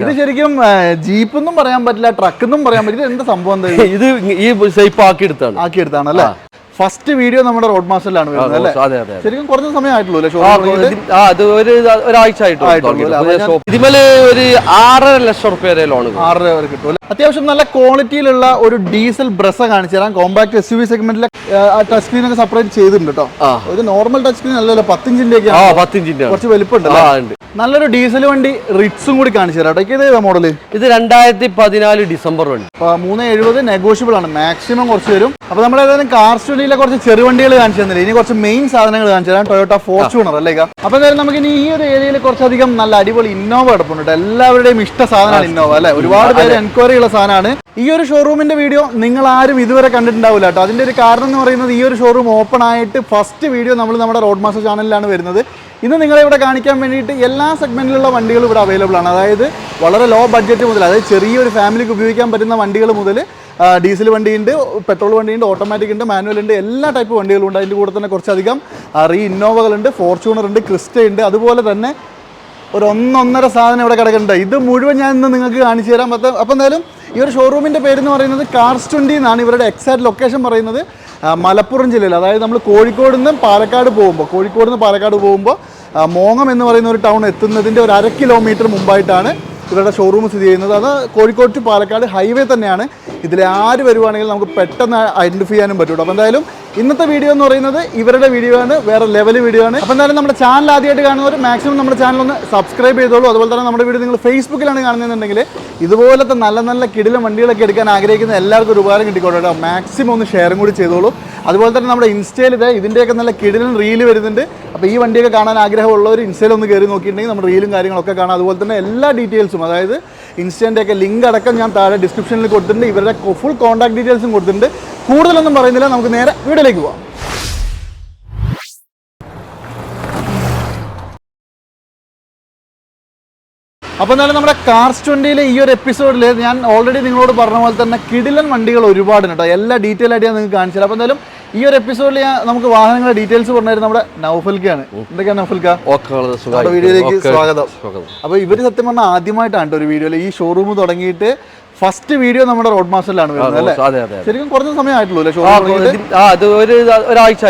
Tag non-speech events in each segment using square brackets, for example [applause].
ഇത് ശരിക്കും ജീപ്പ് എന്നും പറയാൻ പറ്റില്ല ട്രക്ക് എന്നും പറയാൻ പറ്റില്ല. എന്താ സംഭവം എന്താ ഇത്? ഇത് ഈ ഷേപ്പ് ആക്കി എടുത്താണ് ആക്കി എടുത്താണ് അല്ലേ ഫസ്റ്റ് വീഡിയോ നമ്മുടെ റോഡ് മാസ്റ്ററിലാണ് വരുന്നത് അല്ലേ? അതെ അതെ ശരിക്കും കുറച്ച് സമയം ആയിട്ടുള്ളൂ അത് ഒരു ഒരാഴ്ച ആയിട്ടുള്ളൂ ഇതിമേൽ ഒരു ആറര ലക്ഷം റുപ്യ വരെ ലോൺ ആറര വരെ കിട്ടും അത്യാവശ്യം നല്ല ക്വാളിറ്റിയിലുള്ള ഒരു ഡീസൽ ബ്രസ് കാണിച്ചു തരാം. കോമ്പാക്ട് എസ് യു വി സെഗ്മെന്റിലെ ടച്ച് സ്ക്രീൻ ഒക്കെ സെപ്പറേറ്റ് ചെയ്തിട്ടുണ്ട് കേട്ടോ ഒരു ഇത് നോർമൽ ടച്ച് സ്ക്രീൻ അല്ലല്ലോ പത്തിഞ്ചിന്റെ ഒക്കെ പത്തിഞ്ചിന്റെ. കുറച്ച് വലിപ്പുണ്ട് നല്ലൊരു ഡീസൽ വണ്ടി റിറ്റ്സും കൂടി കാണിച്ചു തരാം കേട്ടോ ഇത് മോഡൽ ഇത് രണ്ടായിരത്തി പതിനാല് ഡിസംബർ വണ്ടി. മൂന്ന് എഴുപത് നെഗോഷ്യബിൾ ആണ്. മാക്സിമം കുറച്ച് വരും. അപ്പൊ നമ്മൾ ഏതായാലും കാർ സ്റ്റുഡിയിലെ കുറച്ച് ചെറുവണ്ടികൾ കാണിച്ചു തന്നില്ല? ഇനി കുറച്ച് മെയിൻ സാധനങ്ങൾ കാണിച്ചു തരാം. ടൊയോട്ട ഫോർച്യൂണർ അല്ലേ? അപ്പൊ എന്തായാലും നമുക്ക് ഇനി ഈ ഒരു ഏരിയയിൽ കുറച്ചധികം നല്ല അടിപൊളി ഇന്നോവ കിടപ്പുണ്ട്. എല്ലാവരുടെയും ഇഷ്ട സാധനമാണ് ഇന്നോവ അല്ലെ? ഒരുപാട് പേര് എൻക്വയറി ഉള്ള സാധനമാണ്. ഈ ഒരു ഷോറൂമിന്റെ വീഡിയോ നിങ്ങൾ ആരും ഇതുവരെ കണ്ടിട്ടുണ്ടാവില്ല കേട്ടോ അതിന്റെ ഒരു കാരണം എന്ന് പറയുന്നത് ഈ ഒരു ഷോറൂം ഓപ്പൺ ആയിട്ട് ഫസ്റ്റ് വീഡിയോ നമ്മൾ നമ്മുടെ റോഡ് മാസ്റ്റർ ചാനലിലാണ് വരുന്നത്. ഇന്ന് നിങ്ങളെ ഇവിടെ കാണിക്കാൻ വേണ്ടിയിട്ട് എല്ലാ സെഗ്മെന്റിലുള്ള വണ്ടികളും ഇവിടെ അവൈലബിൾ ആണ്. അതായത് വളരെ ലോ ബഡ്ജറ്റ് മുതൽ അതായത് ചെറിയൊരു ഫാമിലിക്ക് ഉപയോഗിക്കാൻ പറ്റുന്ന വണ്ടികൾ മുതൽ ഡീസൽ വണ്ടിയുണ്ട് പെട്രോൾ വണ്ടിയുണ്ട് ഓട്ടോമാറ്റിക് ഉണ്ട് മാനുവൽ ഉണ്ട് എല്ലാ ടൈപ്പ് വണ്ടികളും ഉണ്ട്. അതിന്റെ കൂടെ തന്നെ കുറച്ചധികം റീ ഇന്നോവകളുണ്ട് ഫോർച്യൂണർ ഉണ്ട് ക്രിസ്റ്റ ഉണ്ട് അതുപോലെ തന്നെ ഒരു ഒന്നൊന്നര സാധനം ഇവിടെ കിടക്കുന്നുണ്ട്. ഇത് മുഴുവൻ ഞാൻ ഇന്ന് നിങ്ങൾക്ക് കാണിച്ചു തരാം. അപ്പോൾ എന്തായാലും ഈ ഒരു ഷോറൂമിന്റെ പേര് എന്ന് പറയുന്നത് കാർസ് ട്വന്റി എന്നാണ് ഇവരുടെ എക്സാക്ട് ലൊക്കേഷൻ പറയുന്നത്. മലപ്പുറം ജില്ലയിൽ. അതായത് നമ്മൾ കോഴിക്കോട് നിന്ന് പാലക്കാട് പോകുമ്പോൾ കോഴിക്കോട് നിന്ന് പാലക്കാട് പോകുമ്പോൾ മോങ്ങം എന്ന് പറയുന്ന ഒരു ടൗൺ എത്തുന്നതിന്റെ ഒരു അര കിലോമീറ്റർ മുമ്പായിട്ടാണ് ഇവരുടെ ഷോറൂം സ്ഥിതി ചെയ്യുന്നത്. അത് കോഴിക്കോട് ടു പാലക്കാട് ഹൈവേ തന്നെയാണ്. ഇതിൽ ആര് വരുവാണെങ്കിലും നമുക്ക് പെട്ടെന്ന് ഐഡന്റിഫൈ ചെയ്യാനും പറ്റുള്ളൂ അപ്പോൾ എന്തായാലും ഇന്നത്തെ വീഡിയോ എന്ന് പറയുന്നത് ഇവരുടെ വീഡിയോ ആണ് വേറെ ലെവൽ വീഡിയോ ആണ്. അപ്പോൾ എന്തായാലും നമ്മുടെ ചാനൽ ആദ്യമായിട്ട് കാണുന്നവർ മാക്സിമം നമ്മുടെ ചാനൽ ഒന്ന് സബ്സ്ക്രൈബ് ചെയ്തോളൂ. അതുപോലെ തന്നെ നമ്മുടെ വീഡിയോ നിങ്ങൾ ഫേസ്ബുക്കിലാണ് കാണുന്നതെന്നുണ്ടെങ്കിൽ ഇതുപോലത്തെ നല്ല നല്ല കിടിലം വണ്ടികളൊക്കെ എടുക്കാൻ ആഗ്രഹിക്കുന്ന എല്ലാവർക്കും ഒരു ഉപകാരം കിട്ടിക്കോട്ടെ കേട്ടോ. മാക്സിമം ഒന്ന് ഷെയറും കൂടി ചെയ്തോളൂ. അതുപോലെ തന്നെ നമ്മുടെ ഇൻസ്റ്റയിൽ ഇത് ഇതിന്റെയൊക്കെ നല്ല കിടിലൻ റീൽ വരുന്നുണ്ട്. അപ്പോൾ ഈ വണ്ടിയൊക്കെ കാണാൻ ആഗ്രഹമുള്ളവർ ഇൻസ്റ്റയിൽ ഒന്ന് കയറി നോക്കിയിട്ടുണ്ടെങ്കിൽ നമ്മുടെ റീലും കാര്യങ്ങളൊക്കെ കാണാം. അതുപോലെ തന്നെ എല്ലാ ഡീറ്റെയിൽസും അതായത് ഇൻസ്റ്റന്റെ ഒക്കെ ലിങ്ക് അടക്കം ഞാൻ താഴെ ഡിസ്ക്രിപ്ഷനിൽ കൊടുത്തിട്ടുണ്ട്. ഇവരുടെ ഫുൾ കോൺടാക്ട് ഡീറ്റെയിൽസും കൊടുത്തിട്ടുണ്ട്. കൂടുതലൊന്നും പറയുന്നില്ല. നമുക്ക് നേരെ വീഡിയോയിലേക്ക് പോവാം. അപ്പോൾ എന്നാലും നമ്മുടെ കാർസ് ട്വന്റിയിലെ ഈ ഒരു എപ്പിസോഡിൽ ഞാൻ ഓൾറെഡി നിങ്ങളോട് പറഞ്ഞ പോലെ തന്നെ കിടിലൻ വണ്ടികൾ ഒരുപാടുണ്ട് കേട്ടോ എല്ലാ ഡീറ്റെയിൽ ആയിട്ട് ഞാൻ നിങ്ങൾക്ക് കാണിച്ചത് അപ്പോൾ എന്തായാലും ഈ ഒരു എപ്പിസോഡിൽ ഞാൻ നമുക്ക് വാഹനങ്ങളുടെ ഡീറ്റെയിൽസ് പറഞ്ഞായിരുന്നു നമ്മുടെ നൗഫൽക്കാണ് എന്തൊക്കെയാണ് നൗഫൽക്ക? വീഡിയോയിലേക്ക് സ്വാഗതം. സ്വാഗതം. അപ്പോൾ ഇവർ സത്യം പറഞ്ഞാൽ ആദ്യമായിട്ടാണ് ഒരു വീഡിയോയിൽ ഈ ഷോറൂം തുടങ്ങിയിട്ട് ഫസ്റ്റ് വീഡിയോ നമ്മുടെ റോഡ് മാസ്റ്ററിലാണ് വരുന്നത് അല്ലേ? ശരിക്കും കുറച്ച് സമയമായിട്ടുള്ളൂ ഒരാഴ്ച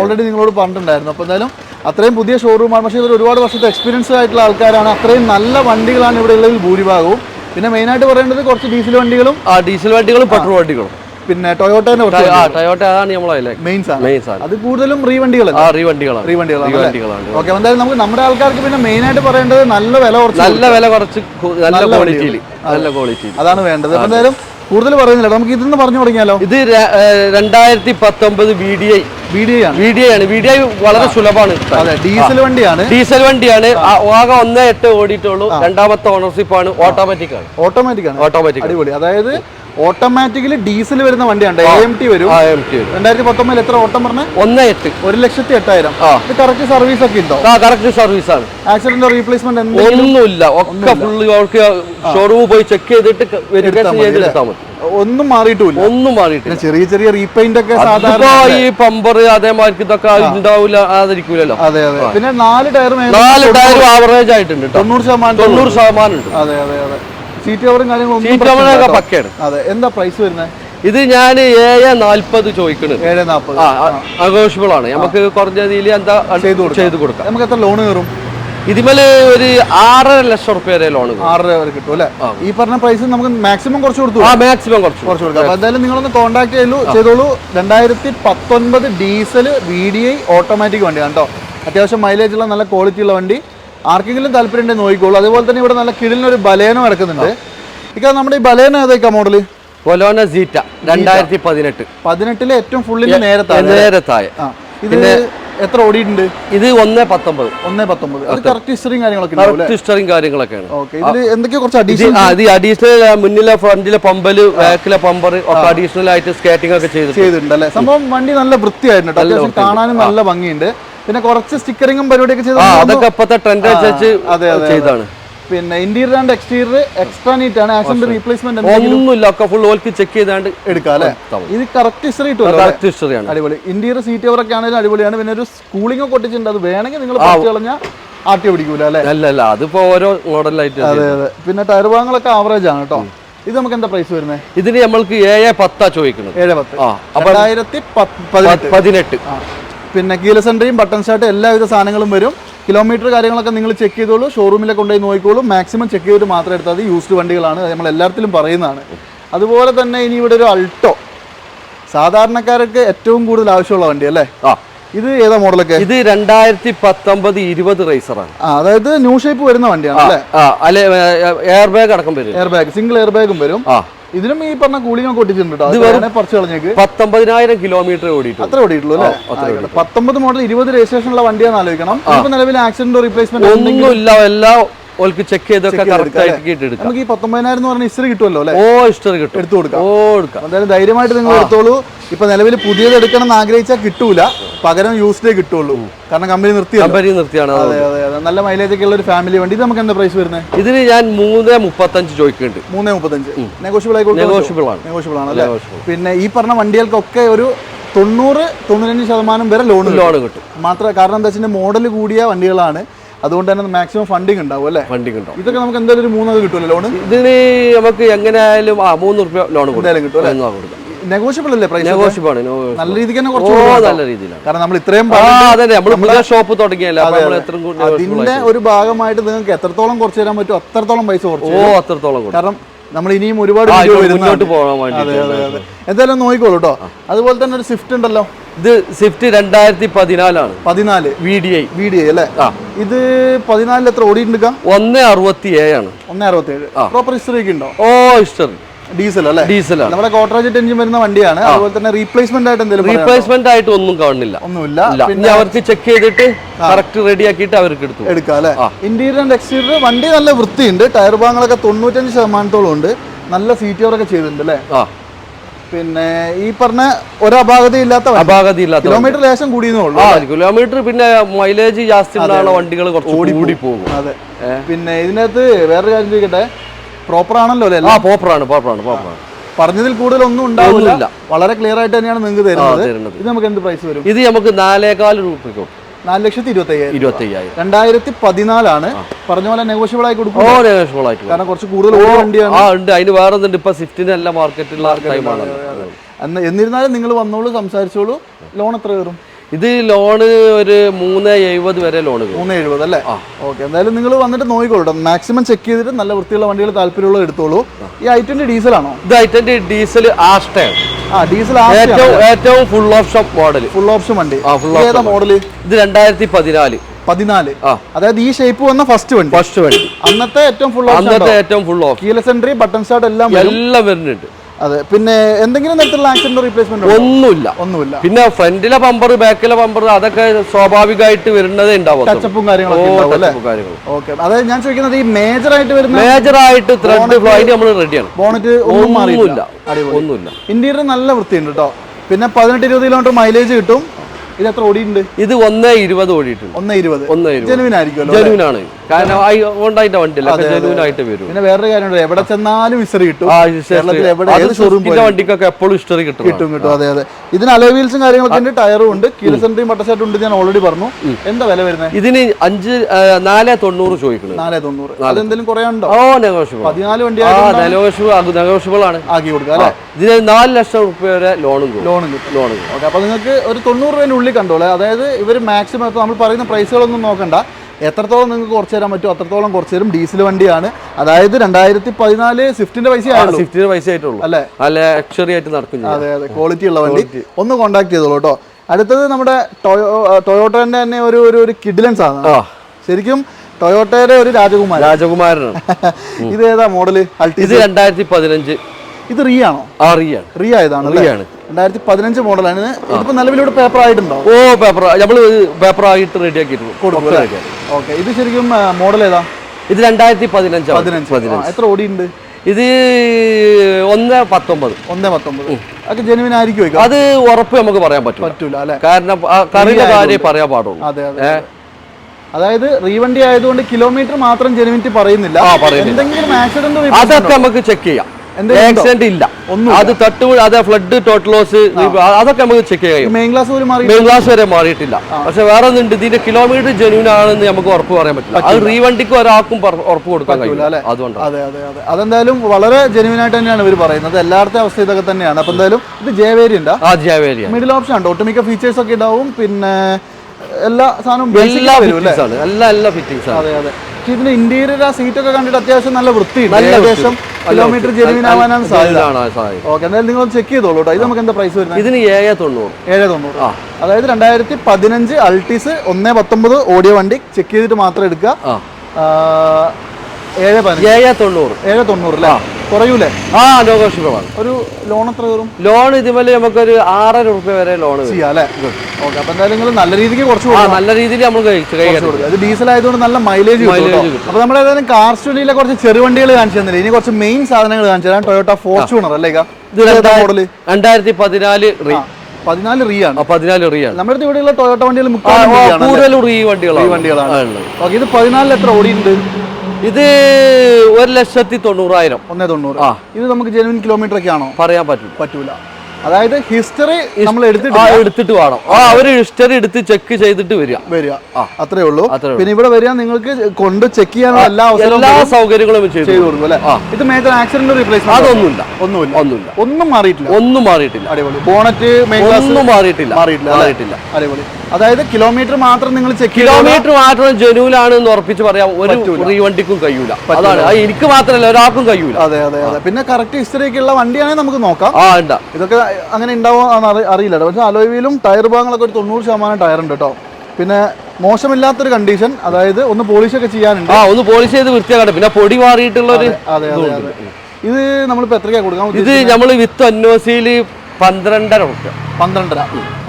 ഓൾറെഡി നിങ്ങളോട് പറഞ്ഞിട്ടുണ്ടായിരുന്നു. അപ്പോൾ എന്തായാലും അത്രയും പുതിയ ഷോറൂമാണ് പക്ഷേ ഇവർ ഒരുപാട് വർഷത്തെ എക്സ്പീരിയൻസ് ആയിട്ടുള്ള ആൾക്കാരാണ്. അത്രയും നല്ല വണ്ടികളാണ് ഇവിടെ ഉള്ളതിൽ ഭൂരിഭാഗവും. പിന്നെ മെയിനായിട്ട് പറയേണ്ടത് കുറച്ച് ഡീസൽ വണ്ടികളും ആ ഡീസൽ വണ്ടികളും പെട്രോൾ വണ്ടികളും. പിന്നെ ടൊയോട്ടേന്റെ ടൊയോട്ട അതാണ് നമ്മളെ മെയിൻ സാധനം അത് കൂടുതലും റീ വണ്ടികളല്ല ആ റീ വണ്ടികളാണ് റീ വണ്ടികളാണ് റീ വണ്ടികളാണ് ഓക്കെ എന്തായാലും നമുക്ക് നമ്മുടെ ആൾക്കാർക്ക് പിന്നെ മെയിൻ ആയിട്ട് പറയേണ്ടത് നല്ല വില കുറച്ച് നല്ല വില കുറച്ച് നല്ല ക്വാളിറ്റിയിൽ നല്ല ക്വാളിറ്റി അതാണ് വേണ്ടത്. എന്തായാലും കൂടുതൽ പറയുന്നില്ല. നമുക്ക് ഇതിന്ന് പറഞ്ഞു തുടങ്ങിയാലോ? ഇത് രണ്ടായിരത്തി പത്തൊമ്പത് V D I B D ആണ്. വി ഡി ഐ ആണ്. വി ഡി ഐ വളരെ സുലഭമാണ് അതെ ഡീസൽ വണ്ടിയാണ്. ഡീസൽ വണ്ടിയാണ്. ആകെ ഒന്നേ എട്ട് ഓടിയിട്ടുള്ളൂ. രണ്ടാമത്തെ ഓണർഷിപ്പ് ആണ് ഓട്ടോമാറ്റിക് ആണ്. ഓട്ടോമാറ്റിക് ആണ്. ഓട്ടോമാറ്റിക് അടിപൊളി. അതായത് ഓട്ടോമാറ്റിക്കലി ഡീസൽ വരുന്ന വണ്ടിയാണ് എ എം ടി വരും. രണ്ടായിരത്തി പത്തൊമ്പതിൽ എത്ര ഓട്ടം പറഞ്ഞ? ഒന്ന് എട്ട്. ഒരു ലക്ഷത്തി എട്ടായിരം. ഇത് കറക്റ്റ് സർവീസ് ഒക്കെ ഉണ്ടോ? കറക്റ്റ് സർവീസ് ആണ്. ആക്സിഡന്റ് റീപ്ലേസ്മെന്റ് ഒന്നുമില്ല. ഒക്കെ ഫുള്ള് അവർക്ക് ഷോറൂമിൽ പോയി ചെക്ക് ചെയ്തിട്ട് എടുത്താൽ മതി ഒന്നും മാറിയിട്ടില്ല. ഒന്നും മാറിയിട്ടില്ല. ചെറിയ ചെറിയ റീപെയിന്റ് ഒക്കെ സാധാരണ ഈ പമ്പർ അതേമാതിരി ഇതൊക്കെ ഉണ്ടാവില്ല അതായിരിക്കൂലോ അതെ അതെ. പിന്നെ നാല് ടയറും നാല് ടയറും ആവറേജ് ആയിട്ടുണ്ട് തൊണ്ണൂറ് ശതമാനം തൊണ്ണൂറ് ശതമാനം ഉണ്ട്. അതെ അതെ അതെ. സീറ്റ് കവറും കാര്യങ്ങളും. പക്കയാണ്. അതെ എന്താ പ്രൈസ് വരുന്നത്? ഇത് ഞാൻ ഏഴ് നാല്പത് ചോദിക്കണത് ഏഴ് നാൽപ്പത്. ആ ആണ്. നമുക്ക് കുറഞ്ഞ രീതിയിൽ എന്താ ചെയ്തു കൊടുക്കാം. നമുക്ക് എത്ര ലോൺ കയറും? ഇതിമേൽ ഒരു ആറര ലക്ഷം റുപ്യ വരെ ലോൺ ആറര വരെ കിട്ടും അല്ലേ? ഈ പറഞ്ഞ പ്രൈസ് നമുക്ക് മാക്സിമം കുറച്ച് കൊടുത്തു ആ മാക്സിമം കുറച്ച് കുറച്ച് കൊടുക്കാം. അപ്പോൾ എന്തായാലും നിങ്ങളൊന്ന് കോൺടാക്ട് ചെയ്തു ചെയ്തോളൂ. രണ്ടായിരത്തി പത്തൊൻപത് diesel V D I automatic വണ്ടിയാണ് കേട്ടോ. അത്യാവശ്യം മൈലേജ് ഉള്ള നല്ല ക്വാളിറ്റി ഉള്ള വണ്ടി. ആർക്കെങ്കിലും താല്പര്യം ഉണ്ടെങ്കിൽ നോക്കിക്കോളൂ. അതുപോലെ തന്നെ ഇവിടെ നല്ല കിടിലിനൊരു ബലേനോ കിടക്കുന്നുണ്ട്. ഇക്ക നമ്മുടെ ഈ ബലേന ഏതൊക്കെ മോഡൽ കൊലോന സീറ്റ രണ്ടായിരത്തി പതിനെട്ട് പതിനെട്ടിലെ ഏറ്റവും ഫുള്ളിന് നേരത്തായ. നേരത്തായ ഇത് എത്ര ഓടിയിട്ടുണ്ട്? ഇത് ഒന്ന് പത്തൊമ്പത്. ഒന്നേ പത്തൊമ്പത്. കറക്റ്റ് ഹിസ്റ്ററിയും കാര്യങ്ങളൊക്കെ ഹിസ്റ്ററിയും കാര്യങ്ങളൊക്കെയാണ്. ഇതിൽ എന്തൊക്കെയോ കുറച്ച് അഡീഷണൽ ഇത് അഡീഷണൽ മുന്നിലെ ഫ്രണ്ടിലെ പമ്പൽ ബാക്കിലെ പമ്പർ ഒക്കെ അഡീഷണൽ ആയിട്ട് സ്കേറ്റിംഗ് ഒക്കെ ചെയ്തിട്ട് ചെയ്തിട്ടുണ്ട്. അല്ലേ സംഭവം വണ്ടി നല്ല വൃത്തിയായിട്ടുണ്ട്. അത്യാവശ്യം കാണാനും നല്ല ഭംഗിയുണ്ട്. പിന്നെ കുറച്ച് സ്റ്റിക്കറിങ്ങും പരിപാടിയൊക്കെ ചെയ്ത് അതൊക്കെ അപ്പത്തെ ട്രെൻഡ് അനുസരിച്ച് ചെയ്താണ്. പിന്നെ interior and exterior extra neat ആണ്. ആക്സിഡന്റ് റീപ്ലേസ്മെന്റ് ഒന്നുമില്ല ഒക്കെ ഫുൾ ഓൽക്ക് ചെക്ക് ചെയ്താണ്ട് എടുക്കാം അല്ലേ? ഇത് കറക്റ്റ് ഹിസ്റ്ററി കറക്റ്റ് ഹിസ്റ്ററിയാണ് അടിപൊളി. ഇന്റീരിയർ സീറ്റ് ഓവർ ഒക്കെ ആണെങ്കിലും അടിപൊളിയാണ്. പിന്നെ ഒരു സ്കൂളിംഗ് ഒക്കെ ഒട്ടിച്ചിട്ടുണ്ട്. അത് വേണമെങ്കിൽ നിങ്ങൾ കളഞ്ഞാൽ ആട്ടി പിടിക്കൂല അല്ലേ? അല്ല അല്ല. അതിപ്പോ ഓരോ മോഡലായിട്ട് അതെ അതെ. പിന്നെ ടയർ ഭാഗങ്ങളൊക്കെ ആവറേജ് ആണ് കേട്ടോ. ഇത് നമുക്ക് എന്താ പ്രൈസ് വരുന്നത് ഇതിന് നമ്മൾക്ക് ഏഴ് പത്താ ചോദിക്കുന്നത്. ഏഴ് പത്ത്. രണ്ടായിരത്തി പതിനെട്ട്. പിന്നെ കീല സെന്ററിയും ബട്ടൺ ഷർട്ട് എല്ലാവിധ സാധനങ്ങളും വരും. കിലോമീറ്റർ കാര്യങ്ങളൊക്കെ നിങ്ങൾ ചെക്ക് ചെയ്തോളൂ. ഷോറൂമിലൊക്കെ കൊണ്ടുപോയി നോക്കിക്കോളൂ. മാക്സിമം ചെക്ക് ചെയ്തിട്ട് മാത്രം എടുത്താൽ മതി. യൂസ്ഡ് വണ്ടികളാണ്. നമ്മൾ എല്ലാത്തിലും പറയുന്നതാണ്. അതുപോലെ തന്നെ ഇനി ഇവിടെ ഒരു അൾട്ടോ. സാധാരണക്കാർക്ക് ഏറ്റവും കൂടുതൽ ആവശ്യമുള്ള വണ്ടി അല്ലേ? ആ. ഇത് ഏതാ മോഡലൊക്കെ? ഇത് രണ്ടായിരത്തി പത്തൊമ്പത് ഇരുപത് റേസറാണ്. അതായത് ന്യൂ ഷേപ്പ് വരുന്ന വണ്ടിയാണ് അല്ലേ? എയർ ബാഗ് അടക്കം വരും. എയർ ബാഗ് സിംഗിൾ എയർ ബാഗും വരും ഇതിനും ഈ പറഞ്ഞ കൂളിംഗ് ഒക്കെ ഒട്ടിച്ചിട്ടുണ്ട് പത്തൊമ്പതിനായിരം കിലോമീറ്റർ ഓടിയിട്ടു അത്ര ഓടിയിട്ടുള്ളൂ. പത്തൊമ്പത് മോഡൽ ഇരുപത് രജിസ്ട്രേഷൻ ഉള്ള വണ്ടിയാന്ന് ആലോചിക്കണം. ഇപ്പൊ നിലവിൽ ആക്സിഡന്റ് റീപ്ലേസ്മെന്റ് ഒന്നുമില്ല. എല്ലാം ഓൾക്ക് ചെക്ക് ചെയ്തൊക്കെ കറക്റ്റ് ആയിട്ട് നമുക്ക് ഈ പത്തൊമ്പതിനായിരം എന്ന് പറഞ്ഞ ഇസ്റ്റർ കിട്ടുമല്ലോ അല്ലേ? ഓ ഇസ്റ്റർ കിട്ടും. എടുത്തു കൊടുക്കാം. ഓ എടുക്കാം. എന്തായാലും ധൈര്യമായിട്ട് നിങ്ങൾ എടുത്തോളൂ. ഇപ്പൊ നിലവിൽ പുതിയത് എടുക്കണം എന്ന് ആഗ്രഹിച്ചാൽ കിട്ടൂല. പകരം യൂസ്ഡ് കിട്ടുള്ളൂ. കാരണം കമ്പനി നിർത്തി കമ്പനി നിർത്തിയാണ് അതെ അതെ അതെ. നല്ല മൈലേജ് ഒക്കെ ഉള്ള ഒരു ഫാമിലി വണ്ടി. നമുക്ക് എന്താ പ്രൈസ് വരുന്നത് ഇതിന് ഞാൻ മൂന്ന് മുപ്പത്തഞ്ച് ചോദിക്കുന്നുണ്ട്. മൂന്ന് മുപ്പത്തഞ്ച്. നെഗോഷ്യബിൾ ആയിക്കോട്ടെ നെഗോഷ്യബിൾ ആണ്. നെഗോഷ്യബിൾ ആണ് അല്ലേ? പിന്നെ ഈ പറഞ്ഞ വണ്ടികൾക്കൊക്കെ ഒരു തൊണ്ണൂറ് തൊണ്ണൂറ്റഞ്ച് ശതമാനം വരെ ലോൺ ലോൺ കിട്ടും. മാത്രം കാരണം എന്താ വെച്ചാൽ മോഡൽ കൂടിയ വണ്ടികളാണ്. അതുകൊണ്ട് തന്നെ മാക്സിമം ഫണ്ടിങ് ഉണ്ടാവും അല്ലേ? ഫണ്ടിങ് ഉണ്ടാവും. ഇതൊക്കെ നമുക്ക് എന്തായാലും ഒരു മൂന്നത് കിട്ടുമല്ലോ ലോൺ ഇതിന് നമുക്ക് എങ്ങനെയായാലും ആ മൂന്ന് റുപ്യ ലോൺ എന്തായാലും കിട്ടും കൊടുക്കാം. നെഗോഷ്യബിൾ അല്ലേ പ്രൈസ് നെഗോഷ്യബിൾ ആണ് നല്ല രീതിക്ക് തന്നെ കുറച്ച് നല്ല രീതിയിലാണ്. കാരണം നമ്മൾ ഇത്രയും നമ്മൾ ഷോപ്പ് തുടങ്ങിയല്ലേ അതിന്റെ ഒരു ഭാഗമായിട്ട് നിങ്ങൾക്ക് എത്രത്തോളം കുറച്ച് തരാൻ പറ്റും അത്രത്തോളം പൈസ കുറച്ച് ഓ അത്രത്തോളം കാരണം നമ്മൾ ഇനിയും ഒരുപാട് മുന്നോട്ട് പോകാൻ വേണ്ടി എന്തായാലും നോക്കിക്കോളൂ കേട്ടോ. അതുപോലെ തന്നെ ഒരു സ്വിഫ്റ്റ് ഉണ്ടല്ലോ. ഇത് സ്വിഫ്റ്റ് രണ്ടായിരത്തി പതിനാലാണ് പതിനാല്. V D I V D അല്ലേ? ആ. ഇത് പതിനാലിൽ എത്ര ഓടിയിട്ടുണ്ട് ഒന്ന് അറുപത്തി ഏഴാണ് അറുപത്തി ഏഴ് പ്രോപ്പർ ഹിസ്റ്ററി ഒക്കെ ഉണ്ടോ? ഓ ഇഷ്ടം ഡീസൽ അല്ലേ? ഡീസലാണ് നമ്മുടെ കോട്ടറാജറ്റ് എഞ്ചിൻ വരുന്ന വണ്ടിയാണ്. അതുപോലെ തന്നെ റീപ്ലേസ്മെന്റ് ആയിട്ട് എന്തെങ്കിലും റീപ്ലേസ്മെന്റ് ആയിട്ട് ഒന്നും കാണുന്നില്ല. ഒന്നുമില്ല. പിന്നെ അവർക്ക് ചെക്ക് ചെയ്തിട്ട് കറക്റ്റ് റെഡി ആക്കിയിട്ട് അവർക്ക് എടുത്തു. എടുക്കാം അല്ലേ? ഇന്റീരിയർ ആൻഡ് എക്സ്റ്റീരിയർ വണ്ടി നല്ല വൃത്തിയുണ്ട്. ടയർ ഭാഗങ്ങളൊക്കെ തൊണ്ണൂറ്റഞ്ച് ശതമാനത്തോളം ഉണ്ട്. നല്ല സീറ്റ് കവറൊക്കെ ചെയ്തിട്ടുണ്ട് അല്ലേ? പിന്നെ ഈ പറഞ്ഞ ഒരു ഇല്ലാത്ത വണ്ടി. അപാകത ഇല്ലാത്ത കിലോമീറ്റർ ലേശം കൂടിയെന്നുള്ളൂ കിലോമീറ്റർ പിന്നെ മൈലേജ് ജാസ്തി വണ്ടികൾ കുറച്ച് കൂടി പോകും അതെ. പിന്നെ ഇതിനകത്ത് വേറൊരു കാര്യം ചോദിക്കട്ടെ? പ്രോപ്പർ ആണല്ലോ അല്ലേ? ആ പ്രോപ്പർ ആണ് പ്രോപ്പർ ആണ് പ്രോപ്പർ ആണ്. പറഞ്ഞതിൽ കൂടുതൽ ഒന്നും ഉണ്ടാവില്ല വളരെ ക്ലിയർ ആയിട്ട് തന്നെയാണ് നിങ്ങൾക്ക് തരുന്നത്. ഇത് നമുക്ക് എന്ത് പ്രൈസ് വരും? ഇത് നമുക്ക് നാലേകാൽ രൂപയ്ക്കും. നാല് ലക്ഷത്തി ഇരുപത്തയ്യായിരം ഇരുപത്തയ്യായിരം. രണ്ടായിരത്തി പതിനാലാണ് പറഞ്ഞ പോലെ നെഗോഷ്യബിൾ ആയി കൊടുക്കും ഓ നെഗോഷ്യബിൾ ആയിട്ട് കാരണം കുറച്ച് കൂടുതൽ വണ്ടിയാണ്. ആ ഉണ്ട്. അതിന് വേറെ ഉണ്ട് ഇപ്പൊ സ്വിഫ്റ്റിന് എല്ലാ മാർക്കറ്റുള്ള ടൈമാണ് എന്ന് എന്നിരുന്നാലും നിങ്ങൾ വന്നോളൂ സംസാരിച്ചോളൂ. ലോൺ എത്ര കയറും? ഇത് ലോണ് ഒരു മൂന്ന് എഴുപത് വരെ ലോൺ മൂന്ന് എഴുപത് അല്ലേ? ഓക്കെ എന്തായാലും നിങ്ങൾ വന്നിട്ട് നോക്കിക്കോളൂ മാക്സിമം ചെക്ക് ചെയ്തിട്ട് നല്ല വൃത്തിയുള്ള വണ്ടികൾ താല്പര്യമുള്ള എടുത്തോളൂ. ഈ ഐ ട്വന്റി ഡീസൽ ആണോ? ഇത് ഐറ്റന്റെ ഡീസൽ ആസ്റ്റയാണ് ആ ഡീസൽ ഏറ്റവും ഏറ്റവും full option model full option വണ്ടി. ഏതാ മോഡൽ ഇത് രണ്ടായിരത്തി പതിനാല്. പതിനാല്. അതായത് ഈ ഷേപ്പ് വന്ന ഫസ്റ്റ് വണ്ടി. ഫസ്റ്റ് വണ്ടി. അന്നത്തെ ഏറ്റവും ഫുൾ അന്നത്തെ ഏറ്റവും full option keyless entry button start എല്ലാം എല്ലാം വരുന്നുണ്ട്. അതെ. പിന്നെ എന്തെങ്കിലും തരത്തിലുള്ള ആക്സിഡന്റ് റീപ്ലേസ്മെന്റ് ഒന്നുമില്ല. ഒന്നുമില്ല. പിന്നെ ഫ്രണ്ടിലെ പമ്പർ ബാക്കിലെ പമ്പർ അതൊക്കെ സ്വാഭാവികമായിട്ട് വരുന്നതേ ഉണ്ടാവും ടച്ചപ്പും കാര്യങ്ങൾ ഓക്കെ അതായത് ഞാൻ ചോദിക്കുന്നത് ഈ മേജർ ആയിട്ട് വരുന്ന മേജർ ആയിട്ട് ത്രെഡ് ഫ്ലോ അതിന് നമ്മൾ റെഡിയാണ് ബോണറ്റ് ഒന്നും മാറിയില്ല ഒന്നുമില്ല. ഇന്റീരിയർ നല്ല വൃത്തിയുണ്ട് കേട്ടോ പിന്നെ പതിനെട്ട് ഇരുപത് കിലോമീറ്റർ മൈലേജ് കിട്ടും. ഇത് എത്ര ഓടിയിട്ടുണ്ട്? ഇത് ഒന്നേ ഇരുപത് ഓടിയിട്ടുണ്ട്. ഒന്ന് ഇരുപത്. ഒന്നേ ആണ്. കാരണം ഹോണ്ടായിട്ട് വണ്ടിയല്ല ജനുവിൻ ആയിട്ട് വരും. പിന്നെ വേറൊരു കാര്യം എവിടെ ചെന്നാലും ഹിസ്റ്ററി കിട്ടും. വണ്ടിക്കൊക്കെ എപ്പോഴും ഹിസ്റ്ററി കിട്ടും കിട്ടും കിട്ടും. അതെ അതെ. ഇതിന് അലോ വീൽസും കാര്യങ്ങളൊക്കെ ഉണ്ട് ടയറും ഉണ്ട്. കീലസെന്ററിയും സെൻട്രിയും ഉണ്ട് ഞാൻ ഓൾറെഡി പറഞ്ഞു. എന്താ വില വരുന്നത് ഇതിന് അഞ്ച് നാല് തൊണ്ണൂറ് ചോദിക്കുന്നത് നാല് തൊണ്ണൂറ്. അതെന്തെങ്കിലും കുറയാണ്ടോ ഓ നെഗോഷ്യബിൾ പതിനാല് വണ്ടി നെഗോഷ്യബിൾ നെഗോഷ്യബിൾ ആണ്. ആക്കി കൊടുക്കാം അല്ലേ? ഇതിന് നാല് ലക്ഷം റുപ്യ വരെ ലോണും ലോണും കിട്ടും. ലോണും ഓക്കെ അപ്പോൾ നിങ്ങൾക്ക് ഒരു തൊണ്ണൂറ് രൂപേന്റെ ഉള്ളിൽ കണ്ടോളെ. അതായത് ഇവർ മാക്സിമം ഇപ്പോൾ നമ്മൾ പറയുന്ന പ്രൈസുകളൊന്നും നോക്കണ്ട. എത്രത്തോളം നിങ്ങൾക്ക് കുറച്ച് തരാൻ പറ്റുമോ അത്രത്തോളം കുറച്ച് തരും. ഡീസൽ വണ്ടിയാണ്. അതായത് രണ്ടായിരത്തി പതിനാല് സ്വിഫ്റ്റിന്റെ പൈസ സ്വിഫ്റ്റിന്റെ സ്വിഫ്റ്റിന് പൈസ ആയിട്ടുള്ളൂ. അല്ലേ? നല്ല ലക്ഷറി ആയിട്ട് നടക്കും അതെ അതെ. ക്വാളിറ്റി ഉള്ള വണ്ടി. ഒന്ന് കോണ്ടാക്ട് ചെയ്തോളൂ കേട്ടോ അടുത്തത് നമ്മുടെ ടൊയോ ടൊയോട്ടോന്റെ തന്നെ ഒരു ഒരു ഒരു കിഡ്ലൻസ് സാധനം ആ. ശരിക്കും ടൊയോട്ടയുടെ ഒരു രാജകുമാരൻ. രാജകുമാരനാണ്. [laughs] ഇത് ഏതാ മോഡൽ അൾട്ടി ഇത് രണ്ടായിരത്തി പതിനഞ്ച് ഇത് റീ ആണോ ആ റീ ആയതാണ് റീ ആണ്. രണ്ടായിരത്തി പതിനഞ്ച് മോഡലാണ് ഇതിപ്പോ നിലവിലൂടെ പേപ്പർ ആയിട്ടുണ്ടോ? ഓ പേപ്പർ നമ്മൾ പേപ്പർ ആയിട്ട് റെഡി ആക്കിയിട്ടുണ്ട്. ആണ്. ഓക്കെ. ഇത് ശരിക്കും മോഡൽ ഏതാ? ഇത് രണ്ടായിരത്തി പതിനഞ്ച് പതിനഞ്ച്. പതിനഞ്ച്. എത്ര ഓടിയുണ്ട്? ഇത് ഒന്ന് പത്തൊമ്പത്. ഒന്ന് പത്തൊമ്പത്. അതൊക്കെ ജെനുവിൻ ആയിരിക്കും അത് ഉറപ്പ് നമുക്ക് പറയാൻ പറ്റും പറ്റൂല അല്ലെ? കാരണം കറിയുടെ കാര്യം പറയാൻ പാടുള്ളൂ. അതെ അതെ അതെ. അതായത് റീവണ്ടി ആയതുകൊണ്ട് കിലോമീറ്റർ മാത്രം ജെനുവിനിറ്റി പറയുന്നില്ല. എന്തെങ്കിലും ആക്സിഡന്റ് അതൊക്കെ നമുക്ക് ചെക്ക് ചെയ്യാം? ആക്സിഡന്റ് ഇല്ല. അത് തട്ടു അതെ ഫ്ലഡ് ടോട്ടൽ ലോസ് അതൊക്കെ നമുക്ക് ചെക്ക് ചെയ്യാം മെയിൻ ക്ലാസ് മെയിൻ ക്ലാസ് വരെ മാറിയിട്ടില്ല. പക്ഷെ വേറെ ഒന്നുണ്ട്. ഇതിന്റെ കിലോമീറ്റർ ജെന്യൂൻ ആണെന്ന് നമുക്ക് ഉറപ്പ് പറയാൻ പറ്റില്ല. അത് റീവണ്ടിക്ക് ഒരാൾക്കും ഉറപ്പ് കൊടുക്കാൻ കഴിയില്ല. അല്ലേ? അതുകൊണ്ടാണ്. അതെ അതെ അതെ. അതെന്തായാലും വളരെ ജെനുവിൻ ആയിട്ട് തന്നെയാണ് ഇവർ പറയുന്നത്. എല്ലായിടത്തെ അവസ്ഥ ഇതൊക്കെ തന്നെയാണ്. അപ്പൊ എന്തായാലും ഇത് ജെ ആ ജാവേരിയ മിഡിൽ ഓപ്ഷൻ ഉണ്ട്. ഒട്ടുമിക്ക ഫീച്ചേഴ്സ് ഒക്കെ ഉണ്ടാവും. പിന്നെ എല്ലാ സാധനവും എല്ലാ ഫിറ്റിംഗ്സ് ആണ്. എല്ലാ എല്ലാ ഫിറ്റിംഗ്സ് ആണ്. അതെ അതെ. ഇതിന്റെ ഇന്റീരിയർ ആ സീറ്റ് ഒക്കെ കണ്ടിട്ട് അത്യാവശ്യം നല്ല വൃത്തിയുണ്ട്. ഏകദേശം കിലോമീറ്റർ ജെനുവിൻ ആവാനാണ് സാധ്യത. ഓക്കെ എന്തായാലും നിങ്ങൾ ചെക്ക് ചെയ്തോളൂ കേട്ടോ ഇത് നമുക്ക് എന്താ പ്രൈസ് വരുന്നത്? ഇതിന് ഏഴ് തൊണ്ണൂറ് ഏഴ് തൊണ്ണൂറ് അതായത് രണ്ടായിരത്തി പതിനഞ്ച് അൾട്ടീസ് ഒന്ന് പത്തൊമ്പത് ഓടിയ വണ്ടി ചെക്ക് ചെയ്തിട്ട് മാത്രം എടുക്കുക. ഏഴ് ഏഴ് തൊണ്ണൂറ്. ഏഴ് തൊണ്ണൂറ് അല്ലേ? കുറയൂലേ? ആ ഒരു ലോൺ എത്ര ലോൺ ഇതുപോലെ നമുക്കൊരു ആറര റുപ്യ വരെ ലോൺ ചെയ്യാം അല്ലേ? ഓക്കെ അപ്പൊ എന്തായാലും നിങ്ങൾ നല്ല രീതിക്ക് കുറച്ച് നല്ല രീതിയിൽ നമ്മൾ ഡീസൽ ആയതുകൊണ്ട് നല്ല മൈലേജ് അപ്പൊ നമ്മൾ ഏതായാലും കാർ സ്റ്റുഡിയോയിലെ കുറച്ച് ചെറുവണ്ടികൾ കാണിച്ചു തന്നില്ല? ഇനി കുറച്ച് മെയിൻ സാധനങ്ങൾ കാണിച്ചു തരാം. ടൊയോട്ട ഫോർച്യൂണർ അല്ലേ മോഡൽ രണ്ടായിരത്തി പതിനാല് പതിനാല് റീ ആണ്. പതിനാല് റീ ആണ്. നമ്മുടെ ഇവിടെയുള്ള ടൊയോട്ട വണ്ടികൾ കൂടുതലും റീ വണ്ടികളാണ്. ഓക്കെ ഇത് പതിനാലിൽ എത്ര ഓടിയുണ്ട് ഇത് ഒരു ലക്ഷത്തി തൊണ്ണൂറായിരം. ഒന്നേ തൊണ്ണൂറ്. ആ. ഇത് നമുക്ക് ജെനുവിൻ കിലോമീറ്റർ ഒക്കെ ആണോ പറയാൻ പറ്റില്ല. പറ്റൂല. അതായത് ഹിസ്റ്ററി നമ്മൾ എടുത്തിട്ട് എടുത്തിട്ട് വേണം. ആ ഒരു ഹിസ്റ്ററി എടുത്ത് ചെക്ക് ചെയ്തിട്ട് വരിക. വരിക. അത്രേ ഉള്ളൂ. പിന്നെ ഇവിടെ വരിക നിങ്ങൾക്ക് കൊണ്ട് ചെക്ക് ചെയ്യാനുള്ള എല്ലാ എല്ലാ സൗകര്യങ്ങളും ചെയ്തു കൊടുക്കും അല്ലേ? ഇത് മേജർ ആക്സിഡന്റ് റീപ്ലേസ്മെന്റ് അതൊന്നുമില്ല. ഒന്നുമില്ല. ഒന്നുമില്ല. ഒന്നും മാറിയിട്ടില്ല. ഒന്നും മാറിയിട്ടില്ല. അടിപൊളി. ബോണറ്റ് ഒന്നും മാറിയിട്ടില്ല. മാറിയിട്ടില്ല മാറിയിട്ടില്ല. അടിപൊളി. അതായത് കിലോമീറ്റർ മാത്രം നിങ്ങൾ ചെക്ക് കിലോമീറ്റർ മാത്രം ജനുവിലാണ് എന്ന് ഉറപ്പിച്ച് പറയാം. ഒരു വണ്ടിക്കും കഴിയൂല. അതാണ്. അത് എനിക്ക് മാത്രമല്ല ഒരാൾക്കും കഴിയൂല. അതെ അതെ അതെ. പിന്നെ കറക്റ്റ് ഹിസ്റ്ററി ഒക്കെ ഉള്ള വണ്ടിയാണെങ്കിൽ നമുക്ക് നോക്കാം. ആ ഉണ്ടാ. ഇതൊക്കെ അങ്ങനെ ഉണ്ടാവോ അറിയില്ല കേട്ടോ. പക്ഷേ അലോയിലും ടയർ ഭാഗങ്ങളൊക്കെ ഒരു തൊണ്ണൂറ് ശതമാനം ടയർ ഉണ്ട് കേട്ടോ. പിന്നെ മോശമില്ലാത്തൊരു കണ്ടീഷൻ അതായത് ഒന്ന് പോളിഷ് ഒക്കെ ചെയ്യാനുണ്ട്. ആ ഒന്ന് പോളിഷ് ചെയ്ത് വൃത്തിയാക്കട്ടെ പിന്നെ പൊടി മാറിയിട്ടുള്ള ഒരു അതെ അതെ അതെ. ഇത് നമ്മളിപ്പോൾ എത്രയ്ക്കാണ് കൊടുക്കാം ഇത് നമ്മൾ വിത്ത് അന്വേഷിയിൽ പന്ത്രണ്ടര റുപ്യ. പന്ത്രണ്ടര.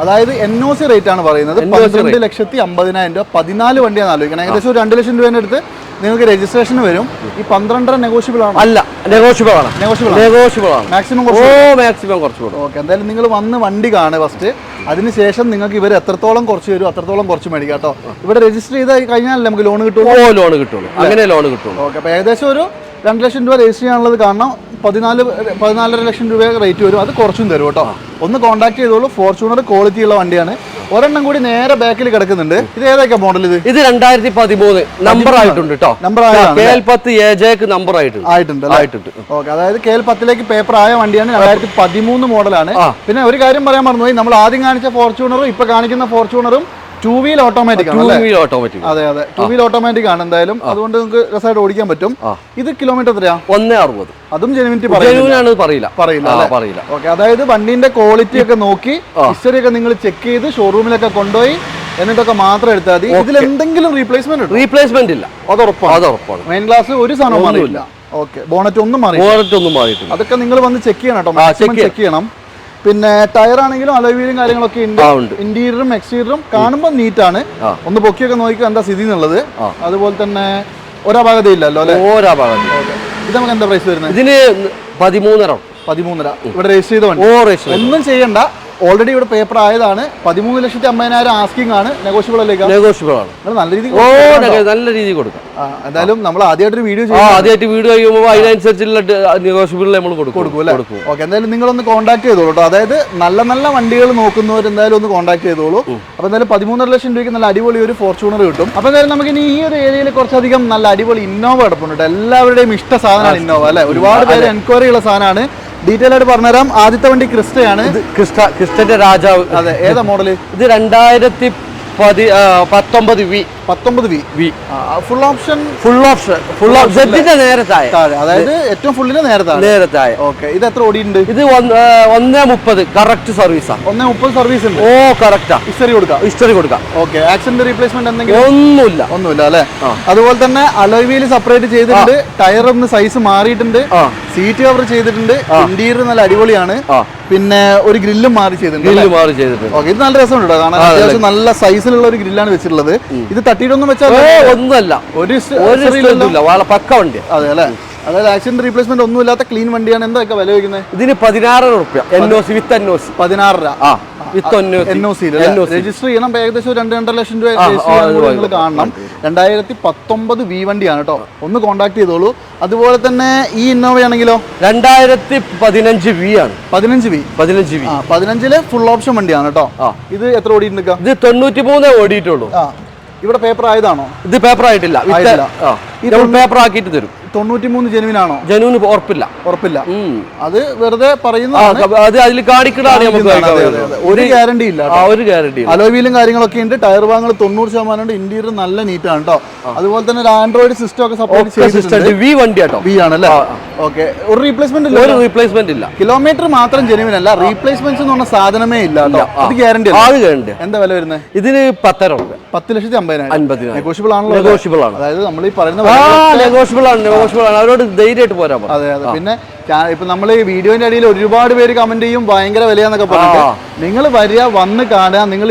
അതായത് എൻ ഒ സി റേറ്റ് ആണ് പറയുന്നത്. പന്ത്രണ്ട് ലക്ഷത്തി അമ്പതിനായിരം രൂപ. പതിനാല് വണ്ടിയാണ് ആലോചിക്കണം ഏകദേശം ഒരു രണ്ട് ലക്ഷം രൂപേന്റെ അടുത്ത് നിങ്ങൾക്ക് രജിസ്ട്രേഷൻ വരും. ഈ പന്ത്രണ്ടര നെഗോഷ്യബിൾ ആണ്. അല്ല നെഗോഷ്യബിൾ ആണ്. നെഗോഷ്യബിൾ നെഗോഷ്യബിൾ ആണ്. മാക്സിമം ഓ മാക്സിമം കുറച്ച് കൂടും ഓക്കെ എന്തായാലും നിങ്ങൾ വന്ന് വണ്ടി കാണുക ഫസ്റ്റ് അതിനുശേഷം നിങ്ങൾക്ക് ഇവർ എത്രത്തോളം കുറച്ച് തരും അത്രത്തോളം കുറച്ച് മേടിക്കാം കേട്ടോ. ഇവിടെ രജിസ്റ്റർ ചെയ്ത് കഴിഞ്ഞാൽ നമുക്ക് ലോൺ കിട്ടുള്ളൂ? ലോൺ കിട്ടുള്ളൂ. അങ്ങനെ ലോൺ കിട്ടുള്ളൂ. ഓക്കെ അപ്പോൾ ഏകദേശം ഒരു രണ്ട് ലക്ഷം രൂപ രജിസ്റ്റർ ചെയ്യാനുള്ളത് കാണണം. പതിനാല് പതിനാലര ലക്ഷം രൂപ റേറ്റ് വരും. അത് കുറച്ചും തരും കേട്ടോ. ഒന്ന് കോൺടാക്ട് ചെയ്തോളൂ. ഫോർച്യൂണർ ക്വാളിറ്റി ഉള്ള വണ്ടിയാണ്. ഒരെണ്ണം കൂടി നേരെ ബാക്കിൽ കിടക്കുന്നുണ്ട്. ഇത് ഏതൊക്കെ മോഡൽ ഇത്? ഇത് രണ്ടായിരത്തി പതിമൂന്ന്. നമ്പർ ആയിട്ടുണ്ട് കേട്ടോ. നമ്പർ ആയതാണ് പത്ത് എ ജെക്ക് നമ്പർ ആയിട്ടുണ്ട്. ആയിട്ടുണ്ട് ഓക്കെ അതായത് കെ എൽ പത്തിലേക്ക് പേപ്പർ ആയ വണ്ടിയാണ്. രണ്ടായിരത്തി പതിമൂന്ന് മോഡലാണ് പിന്നെ ഒരു കാര്യം പറയാൻ മറന്നുപോയി. നമ്മൾ ആദ്യം കാണിച്ച ഫോർച്യൂണറും ഇപ്പൊ കാണിക്കുന്ന ഫോർച്യൂണറും ടൂ വീൽ ഓട്ടോമാറ്റിക് ആണ് വീൽ ഓട്ടോമാറ്റിക് അതെ അതെ. ടൂ വീൽ ഓട്ടോമാറ്റിക് ആണ്. എന്തായാലും അതുകൊണ്ട് നിങ്ങൾക്ക് രസമായിട്ട് ഓടിക്കാൻ പറ്റും. ഇത് കിലോമീറ്റർ എത്രയാ? ഒന്നേ അറുപത്. അതും ജെനുവിനിറ്റി ജനുവിനാണ് പറയില്ല. പറയില്ല? പറയില്ല. ഓക്കെ അതായത് വണ്ടിന്റെ ക്വാളിറ്റി ഒക്കെ നോക്കി ഹിസ്റ്ററി ഒക്കെ നിങ്ങൾ ചെക്ക് ചെയ്ത് ഷോറൂമിലൊക്കെ കൊണ്ടുപോയി എന്നിട്ടൊക്കെ മാത്രം എടുത്താൽ മതി. ഇതിൽ എന്തെങ്കിലും റീപ്ലേസ്മെന്റ് റീപ്ലേസ്മെന്റ് ഇല്ല. അത് ഉറപ്പാണ്. അത് ഉറപ്പാണ്. മെയിൻ ക്ലാസ് ഒരു സാധനം മാറിയില്ല ഓക്കെ ബോണറ്റ് ഒന്നും മാറി ബോണറ്റ് ഒന്നും മാറിയിട്ടില്ല. അതൊക്കെ നിങ്ങൾ വന്ന് ചെക്ക് ചെയ്യണം കേട്ടോ. ചെക്ക് ചെയ്യണം. പിന്നെ ടയർ ആണെങ്കിലും അലോവീലും കാര്യങ്ങളൊക്കെ ഉണ്ട്. ഇന്റീരിയറും എക്സ്റ്റീരിയറും കാണുമ്പോൾ നീറ്റാണ്. ഒന്ന് പൊക്കിയൊക്കെ നോക്കിയാൽ എന്താ സ്ഥിതി എന്നുള്ളത്. അതുപോലെ തന്നെ ഒരപാകതയില്ലല്ലോ അല്ലെ? ഓരോ ഭാഗത്ത് ഇത് നമുക്ക് എന്താ പ്രൈസ് വരുന്നത്? ഇതിന് പതിമൂന്നര. പതിമൂന്നര. ഇവിടെ രജിസ്റ്റർ ചെയ്ത വണ്ടി. ഓ രജിസ്റ്റർ ഒന്നും ചെയ്യണ്ട. ഓൾറെഡി ഇവിടെ പേപ്പർ ആയതാണ്. പതിമൂന്ന് ലക്ഷത്തി അമ്പതിനായിരം ആസ്കിംഗ് ആണ്. നെഗോഷ്യബിൾ അല്ലേ നെഗോഷ്യബിൾ ആണ്. നല്ല രീതിയിൽ ഓ നല്ല രീതിയിൽ കൊടുക്കാം. എന്തായാലും നമ്മൾ ആദ്യമായിട്ടൊരു വീഡിയോ ആദ്യമായിട്ട് വീഡിയോ കഴിയുമ്പോൾ അതിനനുസരിച്ചുള്ള നെഗോഷ്യബിൾ നമ്മൾ കൊടുക്കും. കൊടുക്കും ഓക്കെ എന്തായാലും നിങ്ങളൊന്ന് കോൺടാക്ട് ചെയ്തോളൂ അതായത് നല്ല നല്ല വണ്ടികൾ നോക്കുന്നവർ എന്തായാലും ഒന്ന് കോൺടാക്ട് ചെയ്തോളൂ. അപ്പൊ എന്തായാലും പതിമൂന്നര ലക്ഷം രൂപയ്ക്ക് നല്ല അടിപൊളി ഒരു ഫോർച്യൂണർ കിട്ടും. അപ്പൊ എന്തായാലും നമുക്ക് ഇനി ഈ ഒരു ഏരിയയിൽ കുറച്ചധികം നല്ല അടിപൊളി ഇന്നോവ കിടപ്പുണ്ട് കേട്ടോ എല്ലാവരുടെയും ഇഷ്ട സാധനമാണ് ഇന്നോവ അല്ലെ? ഒരുപാട് പേര് എൻക്വയറി ഉള്ള സാധനമാണ്. ഡീറ്റെയിൽ ആയിട്ട് പറഞ്ഞുതരാം. ആദ്യത്തെ വണ്ടി ക്രിസ്റ്റയാണ്. ക്രിസ്റ്റ ക്രിസ്റ്റന്റെ രാജാവ്. അതെ ഏതാ മോഡൽ ഇത് രണ്ടായിരത്തി പതി പത്തൊമ്പത് വി. പത്തൊമ്പത് V. V. Full option full option full option നേരത്തായ. താഴെ. അതായത് ഏറ്റവും ഫുള്ളിന് നേരത്തായ നേരത്തായ. ഓക്കെ ഇത് എത്ര ഓടിയുണ്ട് ഇത് ഒന്ന് മുപ്പത്. കറക്റ്റ് സർവീസാ ഒന്നേ മുപ്പത് സർവീസ് ഉണ്ട്. ഓ കറക്റ്റാ ഹിസ്റ്ററി കൊടുക്കാം. ഹിസ്റ്ററി കൊടുക്കാം. ഓക്കെ ആക്സിഡന്റ് റീപ്ലേസ്മെന്റ് എന്തെങ്കിലും? ഒന്നുമില്ല. ഒന്നുമില്ല അല്ലെ? അതുപോലെ തന്നെ അലോയ് വീൽ സെപ്പറേറ്റ് ചെയ്തിട്ടുണ്ട്. ടയർ ഒന്ന് സൈസ് മാറിയിട്ടുണ്ട്. സീറ്റ് കവർ ചെയ്തിട്ടുണ്ട്. ഇന്റീരിയർ നല്ല അടിപൊളിയാണ്. പിന്നെ ഒരു ഗ്രില്ലും മാറി ചെയ്തിട്ടുണ്ട് ഗ്രില്ല് മാറി ചെയ്തിട്ടുണ്ട്. ഓക്കെ ഇത് നല്ല രസമുണ്ട് കാരണം കാണാൻ അത്യാവശ്യം നല്ല സൈസിലുള്ള ഒരു ഗ്രില്ലാണ് വെച്ചിട്ടുള്ളത്. ഇത് തട്ടിയിട്ടൊന്നും വെച്ചാൽ ഒന്നുമല്ല. ഒരു. പക്ക വണ്ടി. അതെ അല്ലേ? അതായത് ആക്സിഡന്റ് റീപ്ലേസ്മെന്റ് ഒന്നും ഇല്ലാത്ത ക്ലീൻ വണ്ടിയാണ്. എന്തൊക്കെ വില വയ്ക്കുന്നത് ഇതിന് പതിനാറ് റുപ്യ N O C with N O C പതിനാറ് രൂപ രജിസ്റ്റർ ചെയ്യണം. ഏകദേശം രണ്ട് രണ്ടര ലക്ഷം രൂപ നിങ്ങൾ കാണണം. രണ്ടായിരത്തി പത്തൊമ്പത് വി വണ്ടിയാണ് കേട്ടോ. ഒന്ന് കോൺടാക്ട് ചെയ്തോളൂ. അതുപോലെ തന്നെ ഈ ഇന്നോവ ആണെങ്കിലോ? രണ്ടായിരത്തി പതിനഞ്ച് വി ആണ്. പതിനഞ്ച് വി പതിനഞ്ച് വി പതിനഞ്ചിൽ ഫുൾ ഓപ്ഷൻ വണ്ടിയാണ് കേട്ടോ. ഇത് എത്ര ഓടിയിട്ടുണ്ട് ഇത് തൊണ്ണൂറ്റി മൂന്നേ ഓടിയിട്ടുള്ളൂ ഇവിടെ പേപ്പർ ആയതാണോ? ഇത് പേപ്പർ ആയിട്ടില്ല. പേപ്പർ ആക്കിയിട്ട് തരും. തൊണ്ണൂറ്റി മൂന്ന് ജെനുവിൻ ആണോ ജനുവിന് ഉറപ്പില്ല. ഉറപ്പില്ല അത് വെറുതെ അത് അതിൽ നമുക്ക് അതെ, അതെ. അതെ. ഒരു ഗ്യാരണ്ടി ഇല്ല ഒരു ഗ്യാരണ്ടി അലോവീലും കാര്യങ്ങളൊക്കെ ഉണ്ട്. ടയർ ഭാഗങ്ങൾ തൊണ്ണൂറ് ശതമാനം ഉണ്ട് ഇന്റീരിയർ നല്ല നീറ്റ് ആണ് കേട്ടോ അതുപോലെ തന്നെ ഒരു ആൻഡ്രോയിഡ് സിസ്റ്റം ഒക്കെ സപ്പോർട്ട് ചെയ്തിട്ടുണ്ട്. വി വണ്ടി കേട്ടോ ബി ആണല്ലേ ഓക്കെ. ഒരു റീപ്ലേസ്മെന്റ് ഇല്ല ഒരു റീപ്ലേസ്മെന്റ് ഇല്ല. കിലോമീറ്റർ മാത്രം ജെനുവിൻ അല്ല. റീപ്ലേസ്മെന്റ്സ് എന്ന് പറഞ്ഞ സാധനമേ ഇല്ല അത് ഗ്യാരണ്ടി ആൾ ഗ്യാരണ്ടി എന്താ വില വരുന്നത് ഇതിന് പത്തര പത്ത് ലക്ഷത്തി അമ്പതിനായിരം. അമ്പതിനായിരം നെഗോഷ്യബിൾ ആണല്ലോ നെഗോഷിയബിൾ ആണ്. അതായത് നമ്മൾ ഈ പറയുന്ന നെഗോഷ്യബിൾ ആണ്. ആണ് അവരോട് ധൈര്യമായിട്ട് പോരാ അതെ അതെ. പിന്നെ ഇപ്പൊ നമ്മൾ ഈ വീഡിയോന്റെ അടിയിൽ ഒരുപാട് പേര് കമന്റ് ചെയ്യും ഭയങ്കര വിലയാന്നൊക്കെ പറഞ്ഞു നിങ്ങൾ വരിക വന്ന് കാണുക നിങ്ങൾ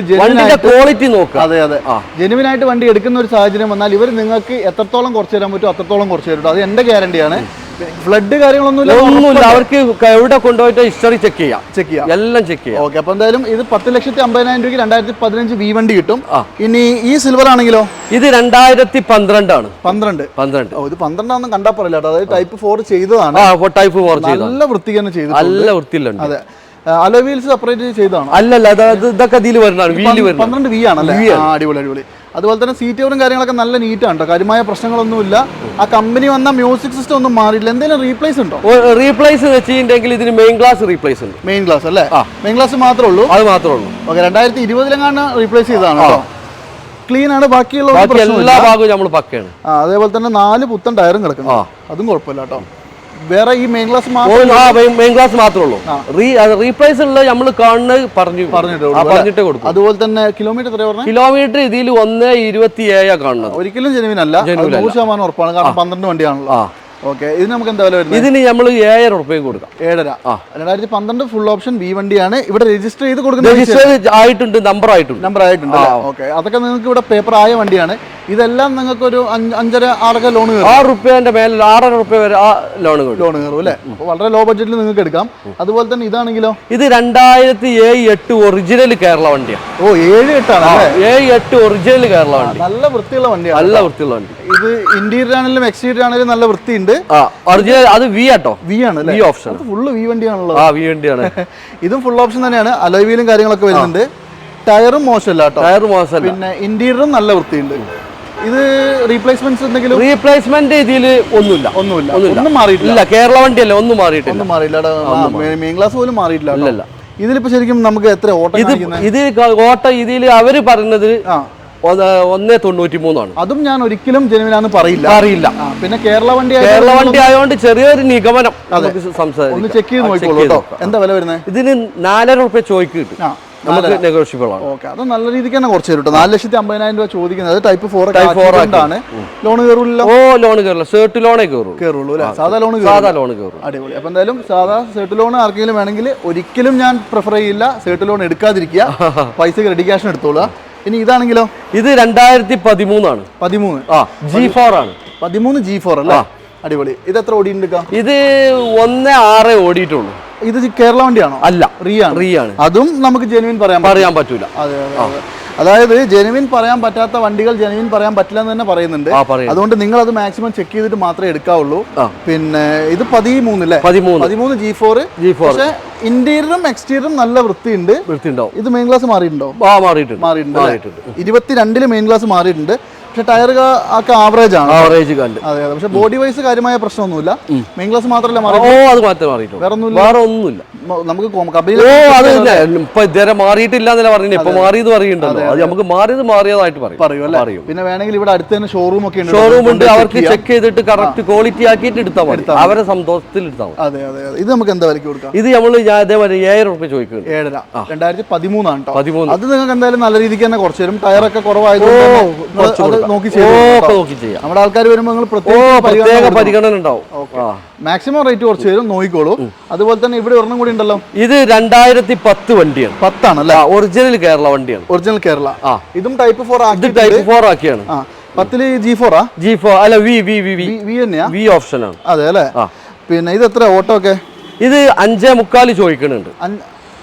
ക്വാളിറ്റി നോക്കുക. അതെ അതെ. ജെനുവിൻ ആയിട്ട് വണ്ടി എടുക്കുന്ന ഒരു സാഹചര്യം വന്നാൽ ഇവർ നിങ്ങൾക്ക് എത്രത്തോളം കുറച്ച് തരാൻ പറ്റും അത്രത്തോളം കുറച്ച് തരും. അത് എന്റെ ഗ്യാരണ്ടിയാണ് ഫ്ലഡ് കാര്യങ്ങളൊന്നുമില്ല ഒന്നുമില്ല. അവർക്ക് എവിടെ കൊണ്ടുപോയിട്ട് ഹിസ്റ്ററി ചെക്ക് ചെയ്യാം. ചെക്ക് ചെയ്യാം. എല്ലാം ചെക്ക് ചെയ്യാം. ഓക്കെ അപ്പൊ എന്തായാലും ഇത് പത്ത് ലക്ഷത്തി അമ്പതിനായിരം രൂപയ്ക്ക് രണ്ടായിരത്തി പതിനഞ്ച് വി വണ്ടി കിട്ടും. ഇനി ഈ സിൽവർ ആണെങ്കിലോ? ഇത് രണ്ടായിരത്തി പന്ത്രണ്ടാണ് പന്ത്രണ്ട്. പന്ത്രണ്ട്. ഓ ഇത് പന്ത്രണ്ടാണെന്ന് കണ്ടാ പറയില്ല അതായത് ടൈപ്പ് ഫോർ ചെയ്തതാണ്. ടൈപ്പ് ഫോർ ചെയ്ത നല്ല വൃത്തി തന്നെ ചെയ്തു നല്ല വൃത്തിയിലുണ്ട്. അതെ. അലോ വീൽസ് സെപ്പറേറ്റ് ചെയ്തതാണ്? അല്ലല്ല ഇതൊക്കെ ഇതിൽ വരുന്നതാണ്. വീൽ വരുന്നത് പന്ത്രണ്ട് വി ആണല്ലേ? ആ അടിപൊളി അടിപൊളി. അതുപോലെ തന്നെ സീറ്റ് കവറും കാര്യങ്ങളൊക്കെ നല്ല നീറ്റാണ് കേട്ടോ കാര്യമായ പ്രശ്നങ്ങളൊന്നുമില്ല. ആ കമ്പനി വന്ന മ്യൂസിക് സിസ്റ്റം ഒന്നും മാറിയില്ല എന്തെങ്കിലും റീപ്ലേസ് ഉണ്ടോ? റീപ്ലേസ് വെച്ചിട്ടുണ്ടെങ്കിൽ ഇതിന് മെയിൻ ക്ലാസ് റീപ്ലേസ് ഉണ്ട്. മെയിൻ ക്ലാസ് അല്ലേ? മെയിൻ ക്ലാസ് മാത്രമേ ഉള്ളൂ? അത് മാത്രമേ ഉള്ളൂ. ഓക്കെ രണ്ടായിരത്തി ഇരുപതിലെങ്ങാണ്ട് റീപ്ലേസ് ചെയ്തതാണ് കേട്ടോ ക്ലീൻ ആണ്. ബാക്കിയുള്ള എല്ലാ ഭാഗവും നമ്മൾ പക്കയാണ്. അതേപോലെ തന്നെ നാല് പുത്തൻ ടയറും കിടക്കുന്നു. അതും കുഴപ്പമില്ല കേട്ടോ വേറെ ഈ മെയിൻ ഗ്ലാസ് മെയിൻ ഗ്ലാസ് മാത്രമേ ഉള്ളൂ. റീപ്ലേസ് ഉള്ള നമ്മൾ കാണുന്നത് പറഞ്ഞു പറഞ്ഞിട്ട് കൊടുക്കും അതുപോലെ തന്നെ കിലോമീറ്റർ എത്ര പറഞ്ഞത് കിലോമീറ്റർ ഇതിൽ ഒന്ന് ഇരുപത്തി ഏഴാ കാണുന്നത്. ഒരിക്കലും ജെനുവിൻ അല്ല നൂറ് ശതമാനം ഉറപ്പാണ്. കാരണം പന്ത്രണ്ട് വണ്ടിയാണല്ലോ. ഓക്കെ. ഇതിന് നമുക്ക് എന്താ വില വരുന്നത്? ഇതിന് നമ്മൾ ഏഴര ഉറുപ്പ്യ കൊടുക്കാം. ഏഴര. ആ. രണ്ടായിരത്തി പന്ത്രണ്ട് ഫുൾ ഓപ്ഷൻ ബി വണ്ടിയാണ്. ഇവിടെ രജിസ്റ്റർ ചെയ്ത് കൊടുക്കുന്നത് രജിസ്റ്റർ ആയിട്ടുണ്ട് നമ്പർ ആയിട്ടുണ്ട്. നമ്പർ ആയിട്ടുണ്ട് ഓക്കെ. അതൊക്കെ നിങ്ങൾക്ക് ഇവിടെ പേപ്പർ ആയ വണ്ടിയാണ്. ഇതെല്ലാം നിങ്ങൾക്ക് ഒരു അഞ്ചര ആറൊക്കെ ലോൺ ആറ് റുപ്യന്റെ മേലെ ആറര റുപ്യ വരെ ആ ലോൺ ലോൺ കയറും അല്ലേ? വളരെ ലോ ബഡ്ജറ്റിൽ നിങ്ങൾക്ക് എടുക്കാം. അതുപോലെ തന്നെ ഇതാണെങ്കിലോ? ഇത് രണ്ടായിരത്തി ഏഴ് എട്ട് ഒറിജിനൽ കേരള വണ്ടിയാണ് ഓ ഏഴ് എട്ടാണ് ഏഴ് എട്ട് ഒറിജിനൽ കേരള വണ്ടി. നല്ല വൃത്തിയുള്ള വണ്ടിയാണ് നല്ല വൃത്തിയുള്ള വണ്ടി. ഇത് ഇന്റീരിയർ ആണെങ്കിലും എക്സ്റ്റീരിയർ ആണെങ്കിലും നല്ല വൃത്തിയുണ്ട്. ആ ഒറിജിനൽ അത് വി ആട്ടോ? വി ആണ് വി ഓപ്ഷൻ ഫുള്ള് വി വണ്ടിയാണല്ലോ ആ വി വണ്ടിയാണ്. [laughs] ഇതും ഫുൾ ഓപ്ഷൻ തന്നെയാണ്. അലോയ് വീലും കാര്യങ്ങളൊക്കെ വരുന്നുണ്ട്. ടയറും മോശമല്ല ടയറും ടയർ മോശമല്ല. പിന്നെ ഇന്റീരിയറും നല്ല വൃത്തിയുണ്ട്. ഇത് റീപ്ലേസ്മെന്റ്സ് എന്തെങ്കിലും? റീപ്ലേസ്മെന്റ് ഇതിൽ ഒന്നുമില്ല. ഒന്നുമില്ല. ഒന്നും മാറിയിട്ടില്ല. കേരള വണ്ടിയല്ല ഒന്നും മാറിയിട്ടില്ല. ഒന്നും മാറിയില്ല. മെയിൻ ക്ലാസ് പോലും മാറിയിട്ടില്ല ഇല്ല. ഇതിലിപ്പോ ശരിക്കും നമുക്ക് എത്ര ഓട്ടം ഇത് ഇത് ഓട്ട ഇതിൽ അവർ പറയുന്നത് ഒന്നേ തൊണ്ണൂറ്റി മൂന്നാണ് അതും ഞാൻ ഒരിക്കലും ജനുവിനാന്ന് പറയില്ല. അറിയില്ല പിന്നെ കേരള വണ്ടി കേരള വണ്ടി ആയതുകൊണ്ട് ചെറിയൊരു നിഗമനം സംസാരിക്കാം. ചെക്ക് ചെയ്ത് നോക്കിക്കോളൂ. എന്താ വില വരുന്നത് ഇതിന് നാലര റുപ്യ ചോയ്ക്ക് കിട്ടും. നമുക്ക് നെഗോഷ്യബിൾ ആണ്. ഓക്കെ അത് നല്ല രീതിക്ക് തന്നെ കുറച്ച് തരും നാല് ലക്ഷത്തി അമ്പതിനായിരം രൂപ ചോദിക്കുന്നത്. ടൈപ്പ് ഫോർ ടൈപ്പ് ഫോർ ആണ് ലോൺ കയറില്ല ഓ ലോൺ കയറില്ല സെർട്ട് ലോണേ കയറും കയറുള്ളൂ അല്ലേ? സാധാ ലോൺ സാധാ ലോൺ കയറും അടിപൊളി. അപ്പൊ എന്തായാലും സാധാ സെർട്ട് ലോൺ ആർക്കെങ്കിലും വേണമെങ്കിൽ ഒരിക്കലും ഞാൻ പ്രിഫർ ചെയ്യില്ല സെർട്ട് ലോൺ എടുക്കാതിരിക്കുക. പൈസ റെഡി ക്യാഷിന് എടുത്തോളുക. ഇനി ഇതാണെങ്കിലോ? ഇത് രണ്ടായിരത്തി പതിമൂന്നാണ് പതിമൂന്ന്. ആ ജി ഫോർ ആണ്. പതിമൂന്ന് ജി ഫോർ അല്ലേ? അടിപൊളി. ഇത് എത്ര ഓടിയിട്ടുണ്ട് ഇത് ഒന്ന് ആറ് ഓടിയിട്ടുള്ളൂ. ഇത് കേരള വണ്ടിയാണോ? അല്ല. റീ ആണ് റീ ആണ് അതും നമുക്ക് ജെനുവിൻ പറയാൻ പറയാൻ പറ്റൂല. അതെ അതെ അതെ. അതായത് ജെനുവിൻ പറയാൻ പറ്റാത്ത വണ്ടികൾ ജെനുവിൻ പറയാൻ പറ്റില്ല എന്ന് തന്നെ പറയുന്നുണ്ട്. അതുകൊണ്ട് നിങ്ങൾ അത് മാക്സിമം ചെക്ക് ചെയ്തിട്ട് മാത്രമേ എടുക്കാവുള്ളൂ. പിന്നെ ഇത് പതിമൂന്ന് അല്ലേ പതിമൂന്ന്. ജി ഫോർ ജി ഫോർ പക്ഷേ ഇന്റീരിയറും എക്സ്റ്റീരിയറും നല്ല വൃത്തിയുണ്ട്. വൃത്തിയുണ്ടാവും. ഇത് മെയിൻ ഗ്ലാസ് മാറിയിട്ടുണ്ട്? മാറിയിട്ടുണ്ട്. ഇരുപത്തിരണ്ടിൽ മെയിൻ ഗ്ലാസ് മാറിയിട്ടുണ്ട്. പക്ഷെ ടയർ ഒക്കെ ആവറേജ് ആണ്. ആവറേജ് കല്ല് അതെ അതെ. പക്ഷെ ബോഡി വൈസ് കാര്യമായ പ്രശ്നമൊന്നുമില്ല. മെയിൻ ക്ലാസ് മാത്രമല്ല മാറി? ഓ അത് മാത്രമേ മാറിയിട്ടുള്ളൂ. വേറെ ഒന്നുമില്ല. വേറെ ഒന്നുമില്ല നമുക്ക് കമ്പനി ഓ അത് ഇപ്പൊ ഇതുവരെ മാറിയിട്ടില്ല എന്നല്ല പറഞ്ഞു ഇപ്പൊ മാറിയത് പറയുന്നുണ്ടല്ലോ. അത് നമുക്ക് മാറിയത് മാറിയതായിട്ട് പറയും. പറയും അല്ലേ? പിന്നെ വേണമെങ്കിൽ ഇവിടെ അടുത്ത് തന്നെ ഷോറൂം ഒക്കെ ഉണ്ട്. ഷോറൂം ഉണ്ട്. അവർക്ക് ചെക്ക് ചെയ്തിട്ട് കറക്റ്റ് ക്വാളിറ്റി ആക്കിയിട്ട് എടുത്താൽ മതി. അവരെ സന്തോഷത്തിൽ എടുത്താൽ മതി. അതെ അതെ ഇത് നമുക്ക് എന്താ വിലക്ക് കൊടുക്കാം? ഇത് നമ്മൾ ഞാൻ അതേപോലെ ഏഴര റുപ്യ ചോദിക്കുന്നു ഏഴര. രണ്ടായിരത്തി പതിമൂന്നാണ് പതിമൂന്ന്. അത് നിങ്ങൾക്ക് എന്തായാലും നല്ല രീതിക്ക് തന്നെ കുറച്ച് തരും. ടയറൊക്കെ കുറവായതുകൊണ്ട് നോക്കി നോക്കി ചെയ്യാം. നമ്മുടെ ആൾക്കാർ വരുമ്പോൾ നിങ്ങൾ പ്രത്യേക പരിഗണന ഉണ്ടാവും. മാക്സിമം റേറ്റ് കുറച്ച് തരും നോക്കിക്കോളൂ. അതുപോലെ തന്നെ ഇവിടെ ഒരെണ്ണം കൂടി ഉണ്ടല്ലോ. ഇത് രണ്ടായിരത്തി പത്ത് വണ്ടിയാണ്. പത്താണ് അല്ലേ? ഒറിജിനൽ കേരള വണ്ടിയാണ്. ഒറിജിനൽ കേരള. ആ. ഇതും ടൈപ്പ് ഫോർ ആക്കി ടൈപ്പ് ഫോർ ആക്കിയാണ്. പത്തിൽ ജി ഫോറാ ജി ഫോർ അല്ല V V V V V തന്നെയാ? വി ഓപ്ഷനാണ് അതെ അല്ലേ? പിന്നെ ഇത് എത്ര ഓട്ടോ ഒക്കെ? ഇത് അഞ്ചേ മുക്കാൽ ചോദിക്കുന്നുണ്ട്.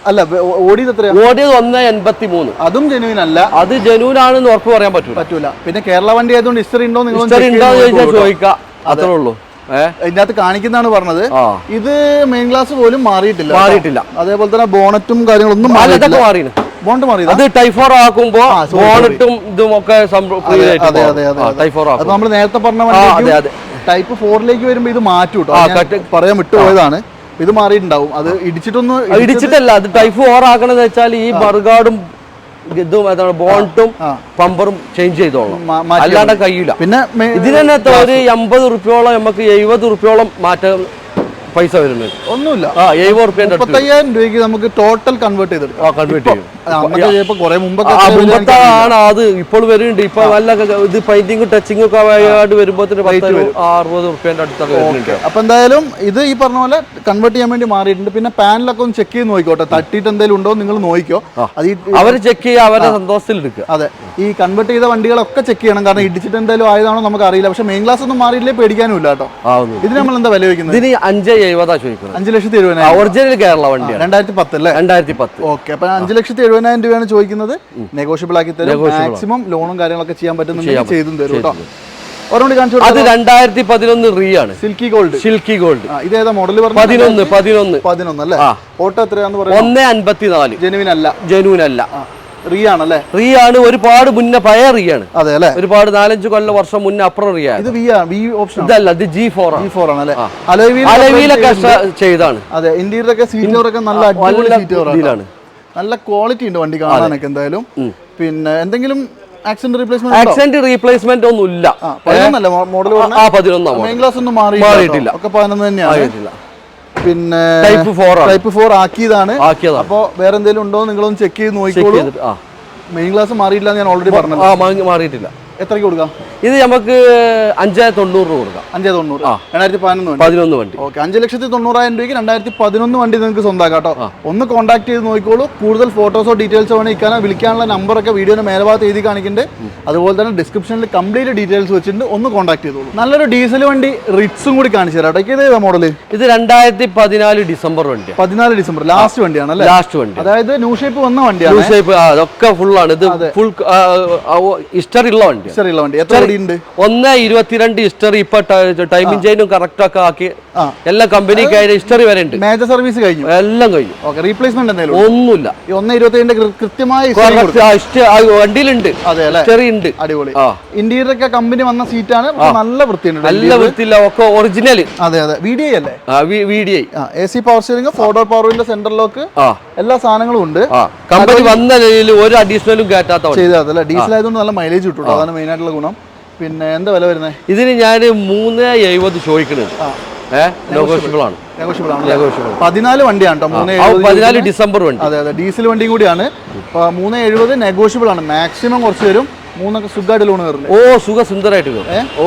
അല്ല ഓടിയത് എത്രയാ ഓടിയത് ഒന്ന് എൺപത്തി മൂന്ന് അതും ജനുവിൻ അല്ല. അത് ജനൂനാണെന്ന് ഉറപ്പ് പറയാൻ പറ്റൂല. പറ്റൂല. പിന്നെ കേരള വണ്ടി ആയതുകൊണ്ട് ഹിസ്റ്ററി ഉണ്ടോ നിങ്ങൾ ഹിസ്റ്ററി ഉണ്ടോ ചോദിച്ചാൽ ചോദിക്കാം. അത്രേ ഉള്ളൂ. ഇതിനകത്ത് കാണിക്കുന്നതാണ് പറഞ്ഞത്. ഇത് മെയിൻ ഗ്ലാസ് പോലും മാറിയിട്ടില്ല മാറിയിട്ടില്ല. അതേപോലെ തന്നെ ബോണറ്റും കാര്യങ്ങളൊന്നും ഇതൊക്കെ ബോണ്ട് മാറിയതാ? അത് ടൈഫോർ ആക്കുമ്പോ ബോണറ്റും ഇതും ഒക്കെ നമ്മൾ നേരത്തെ പറഞ്ഞ. ടൈപ്പ് ഫോറിലേക്ക് വരുമ്പോ ഇത് മാറ്റൂട്ടോ. പറയാൻ വിട്ടുപോയതാണ്. ഇത് മാറിയിട്ടുണ്ടാവും. അത് ഇടിച്ചിട്ടൊന്ന് ഇടിച്ചിട്ടല്ല അത് ടൈഫ് ഓർ ആക്കണെന്ന് വെച്ചാൽ ഈ ബർഗാർഡും ഇതും ബോണ്ടും പമ്പറും ചേഞ്ച് ചെയ്തോളാം അല്ലാണ്ട് കഴിയില്ല. പിന്നെ ഇതിനെ തന്നെ ഒരു എൺപത് റുപ്യോളം നമുക്ക് എഴുപത് റുപ്യോളം മാറ്റം പൈസ വരുന്നത്. ഒന്നുമില്ല. ആ എഴുപത് അടുത്ത് മുപ്പത്തയ്യായിരം രൂപയ്ക്ക് നമുക്ക് ടോട്ടൽ കൺവേർട്ട് ചെയ്തെടുക്കാം. ആ കൺവേർട്ട് ചെയ്യും. കുറെ മുമ്പൊക്കെ ആണ് അത്. ഇപ്പോൾ വരുന്നുണ്ട്. ഇപ്പൊ നല്ല ഇത് പെയിന്റിങ് ടച്ചിങ് ഒക്കെ ആയിട്ട് വരുമ്പോൾ അറുപത് റുപ്യന്റെ അടുത്തൊക്കെ വരുന്നുണ്ട്. അപ്പൊ എന്തായാലും ഇത് ഈ പറഞ്ഞ പോലെ കൺവേർട്ട് ചെയ്യാൻ വേണ്ടി മാറിയിട്ടുണ്ട്. പിന്നെ പാനലൊക്കെ ഒന്ന് ചെക്ക് ചെയ്ത് നോക്കിക്കോട്ടെ. തട്ടിയിട്ട് എന്തെങ്കിലും ഉണ്ടോ നിങ്ങൾ നോക്കിക്കോ. അത് അവർ ചെക്ക് ചെയ്യുക അവരുടെ സന്തോഷത്തിൽ എടുക്കുക. അതെ. ഈ കൺവേർട്ട് ചെയ്ത വണ്ടികളൊക്കെ ചെക്ക് ചെയ്യണം. കാരണം ഇടിച്ചിട്ട് എന്തായാലും ആയതാണോ നമുക്ക് അറിയില്ല പക്ഷെ മെയിൻ ക്ലാസ് ഒന്നും മാറിയില്ലേ പേടിക്കാനും ഇല്ല കേട്ടോ. ഇത് ഇതിന് നമ്മൾ എന്താ വില വയ്ക്കുന്നത്? ഇതിന് അഞ്ച് എഴുപതാ ചോദിക്കുന്നത്. അഞ്ച് ലക്ഷത്തി എഴുപതിനായിരം ഒറിജിനൽ കേരള വണ്ടിയാണ്. രണ്ടായിരത്തി പത്ത് അല്ലേ? രണ്ടായിരത്തി പത്ത് ഓക്കെ അപ്പൊ അഞ്ച് ലക്ഷത്തി എഴുപതിനായിരം രൂപയാണ് ചോദിക്കുന്നത്. നെഗോഷ്യബിൾ ആക്കി തരും. മാക്സിമം ലോണും കാര്യങ്ങളൊക്കെ ചെയ്യാൻ പറ്റുന്നുണ്ടെങ്കിൽ ചെയ്തും തരും കേട്ടോ. അത് രണ്ടായിരത്തി പതിനൊന്ന് റീ ആണ് സിൽക്കി ഗോൾഡ് സിൽക്കി ഗോൾഡ് ഇതേതാ മോഡൽ പറഞ്ഞു പതിനൊന്ന് പതിനൊന്ന്. പതിനൊന്ന് അല്ലേ. ഓട്ടോ എത്രയാന്ന് പറയുന്നത്? ഒന്ന് അൻപത്തിനാല്. ജനൂൻ അല്ല. റീ ആണല്ലേ റീ ആണ് ഒരുപാട് മുന്നേ പഴയ റീ ആണ് അതെ അല്ലേ? ഒരുപാട് നാലഞ്ച് കൊല്ലം വർഷം മുന്നേ അപ്പുറം റീ ആണ് ഇത് വി ആണ് വി ഓപ്ഷൻ ഇതല്ല ഇത് ജി ഫോർ ആണ്. ജി ഫോർ ആണ് അല്ലേ? അലവിയിലൊക്കെ ചെയ്താണ്. അതെ ഇന്റീരിയർ ഒക്കെ സീറ്റ് ഒക്കെ നല്ല അടിപൊളി സീറ്റ് ഇതിലാണ്. നല്ല ക്വാളിറ്റി ഉണ്ട് വണ്ടി കാണാനൊക്കെ എന്തായാലും. പിന്നെ എന്തെങ്കിലും ആക്സിഡന്റ് റീപ്ലേസ്മെന്റ് ആക്സിഡന്റ് റീപ്ലേസ്മെന്റ് ഒന്നും ഇല്ല പതിനൊന്നല്ല? മോഡൽ ആ പതിനൊന്നാം മെയിൻ ക്ലാസ് ഒന്നും മാറിയിട്ടില്ല. ഒക്കെ പതിനൊന്ന് തന്നെയാണ്. പിന്നെ ടൈപ്പ് ഫോർ ടൈപ്പ് ഫോർ ആക്കിയതാണ്. അപ്പോൾ അപ്പോ വേറെ എന്തെങ്കിലും ഉണ്ടോ നിങ്ങളൊന്ന് ചെക്ക് ചെയ്ത് നോക്കിക്കോളൂ. മെയിൻ ക്ലാസ് മാറിയിട്ടില്ല ഞാൻ ഓൾറെഡി പറഞ്ഞു മാറിയിട്ടില്ല. എത്രയ്ക്ക് കൊടുക്കാം? ഇത് നമുക്ക് അഞ്ചേ രൂപ കൊടുക്കാം. അഞ്ചേ തൊണ്ണൂറ് രണ്ടായിരത്തി പതിനൊന്ന് വണ്ടി. പതിനൊന്ന് വണ്ടി. ഓക്കെ. അഞ്ച് ലക്ഷത്തി തൊണ്ണൂറായിരം രൂപയ്ക്ക് രണ്ടായിരത്തി പതിനൊന്ന് വണ്ടി നിങ്ങൾക്ക് സ്വന്തമാക്കാം കേട്ടോ ഒന്ന് കോൺടാക്ട് ചെയ്ത് നോക്കിക്കോളൂ. കൂടുതൽ ഫോട്ടോസോ ഡീറ്റെയിൽസോ വേണമെങ്കിൽ ഇക്കാൻ വിളിക്കാനുള്ള നമ്പറൊക്കെ വീഡിയോയുടെ മേലഭാഗത്ത് എഴുതി കാണിക്കുന്നുണ്ട് അതുപോലെ തന്നെ ഡിസ്ക്രിപ്ഷനിൽ കംപ്ലീറ്റ് ഡീറ്റെയിൽസ് വെച്ചിട്ടുണ്ട്. ഒന്ന് കോൺടാക്ട് ചെയ്തോളൂ. നല്ലൊരു ഡീസൽ വണ്ടി റിറ്റ്സും കൂടി കാണിച്ചു തരാം കേട്ടോ. ഇത് മോഡൽ ഇത് രണ്ടായിരത്തി പതിനാല് ഡിസംബർ വണ്ടി പതിനാല് ഡിസംബർ. ലാസ്റ്റ് വണ്ടിയാണ് അല്ലേ? ലാസ്റ്റ് വണ്ടി. അതായത് ന്യൂ ഷേപ്പ് വന്ന വണ്ടിയാണ്. ഷേപ്പ് അതൊക്കെ ഫുള്ളാണ് ഇത് ഫുൾ ഹിസ്റ്ററി ഉള്ള വണ്ടി. എത്ര ഒന്ന് ഇരുപത്തിരണ്ട് ഹിസ്റ്ററി ഇപ്പൊ ടൈമിംഗ് ചെയിനും കറക്റ്റ് ഒക്കെ ആക്കി എല്ലാ കമ്പനിക്ക് അതിന്റെ ഹിസ്റ്ററി വരെ ഉണ്ട്. മേജർ സർവീസ് കഴിഞ്ഞു. എല്ലാം കഴിഞ്ഞു. ഓക്കെ റീപ്ലേസ്മെന്റ് എന്തെങ്കിലും? ഒന്നുമില്ല. ഒന്ന് ഇരുപത്തിരണ്ട് കൃത്യമായ വണ്ടിയിലുണ്ട്. ഹിസ്റ്ററി ഉണ്ട്. അടിപൊളി. ഇന്റീരിയർ ഒക്കെ കമ്പനി വന്ന സീറ്റാണ് നല്ല വൃത്തിയുണ്ട്. നല്ല വൃത്തി ഒക്കെ ഒറിജിനൽ അതെ അതെ. വി ഡി ഐ അല്ലേ? വി ഡി ഐ ആ A C power steering four door power window centre lock എല്ലാ സാധനങ്ങളും ഉണ്ട്. കമ്പനി വന്ന നിലയിൽ ഒരു അഡീഷണലും കയറ്റാത്ത ഡീസൽ ആയതുകൊണ്ട് നല്ല മൈലേജ് കിട്ടും അതാണ് മെയിൻ ആയിട്ടുള്ള ഗുണം. പിന്നെ എന്താ വില വരുന്നത് ഇതിന് ഞാൻ മൂന്ന് എഴുപത് ചോദിക്കുന്നത് പതിനാല് വണ്ടിയാണ് കേട്ടോ പതിനാല് ഡിസംബർ വണ്ടി. അതെ അതെ. ഡീസൽ വണ്ടി കൂടിയാണ്. മൂന്ന് എഴുപത് നെഗോഷ്യബിൾ ആണ് മാക്സിമം കുറച്ച് വരും. മൂന്നൊക്കെ സുഖമായിട്ട് ലോൺ കയറില്ലേ? ഓ സുഖ സുന്ദരമായിട്ട് കയറും ഓ.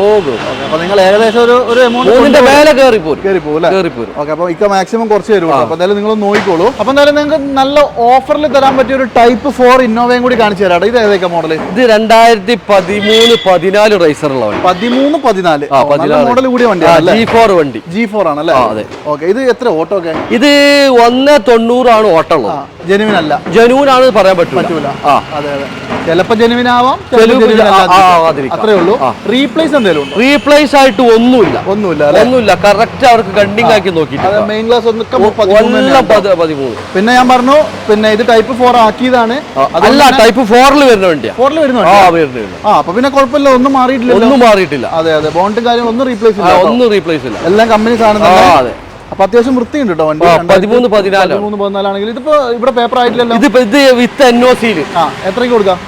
അപ്പൊ നിങ്ങൾ ഏകദേശം ഒരു ഒരു എമൗണ്ട് മേലെ കയറി പോരും. കയറി പോകും കയറി പോരും. ഓക്കെ അപ്പൊ ഇക്ക മാക്സിമം കുറച്ച് തരും അപ്പോൾ അപ്പൊ എന്തായാലും നിങ്ങൾ നോക്കിക്കോളൂ. അപ്പൊ എന്തായാലും നിങ്ങൾക്ക് നല്ല ഓഫറിൽ തരാൻ പറ്റിയ ഒരു ടൈപ്പ് ഫോർ ഇന്നോവയും കൂടി കാണിച്ചു തരാം ഇത് ഏതൊക്കെ മോഡൽ ഇത് രണ്ടായിരത്തി പതിമൂന്ന് പതിനാല് റൈസറുള്ള വണ്ടി. പതിമൂന്ന് പതിനാല്. മോഡൽ കൂടിയ വണ്ടിയാണ് ജി ഫോർ വണ്ടി. ജി ഫോർ ആണല്ലേ അതെ. ഓക്കെ ഇത് എത്ര ഓട്ടോ ഒക്കെ? ഇത് ഒന്ന് തൊണ്ണൂറാണ് ഓട്ടോ ഉള്ളത്. ജെനുവിൻ അല്ല. ജനൂൻ പറയാൻ പറ്റൂല. ആ. അതെ അതെ. ചിലപ്പോ ജനുവിനാവാം. അത്രേ ഉള്ളൂ. റീപ്ലേസ് എന്തെങ്കിലും റീപ്ലേസ് ആയിട്ട് ഒന്നുമില്ല. ഒന്നുമില്ല ഒന്നുമില്ല. കറക്റ്റ് അവർക്ക് കണ്ടിങ് ആക്കി നോക്കി മെയിൻ ക്ലാസ് പതിമൂന്ന് പിന്നെ ഞാൻ പറഞ്ഞു പിന്നെ ഇത് ടൈപ്പ് ഫോർ ആക്കിയതാണ്. അല്ല ടൈപ്പ് ഫോറിൽ വരുന്ന വണ്ടിയാ. ഫോറിൽ വരുന്ന. ആ അപ്പൊ പിന്നെ കുഴപ്പമില്ല ഒന്നും മാറിയിട്ടില്ല ഒന്നും മാറിയിട്ടില്ല. അതെ അതെ ബോണ്ടും കാര്യങ്ങളും ഒന്നും റീപ്ലേസ് ഇല്ല ഒന്നും റീപ്ലേസ് ഇല്ല. എല്ലാം കമ്പനി സാധനം അപ്പൊ അത്യാവശ്യം വൃത്തിയുണ്ട് കേട്ടോ വണ്ടി. പതിമൂന്ന് പതിനാല് പതിമൂന്ന് പതിനാലാണെങ്കിൽ ഇതിപ്പോ ഇവിടെ പേപ്പർ ആയിട്ടില്ലല്ലോ. ഇതിപ്പോ ഇത് വിത്ത് എൻ ഒ സിയിൽ എത്രയ്ക്ക് കൊടുക്കാം?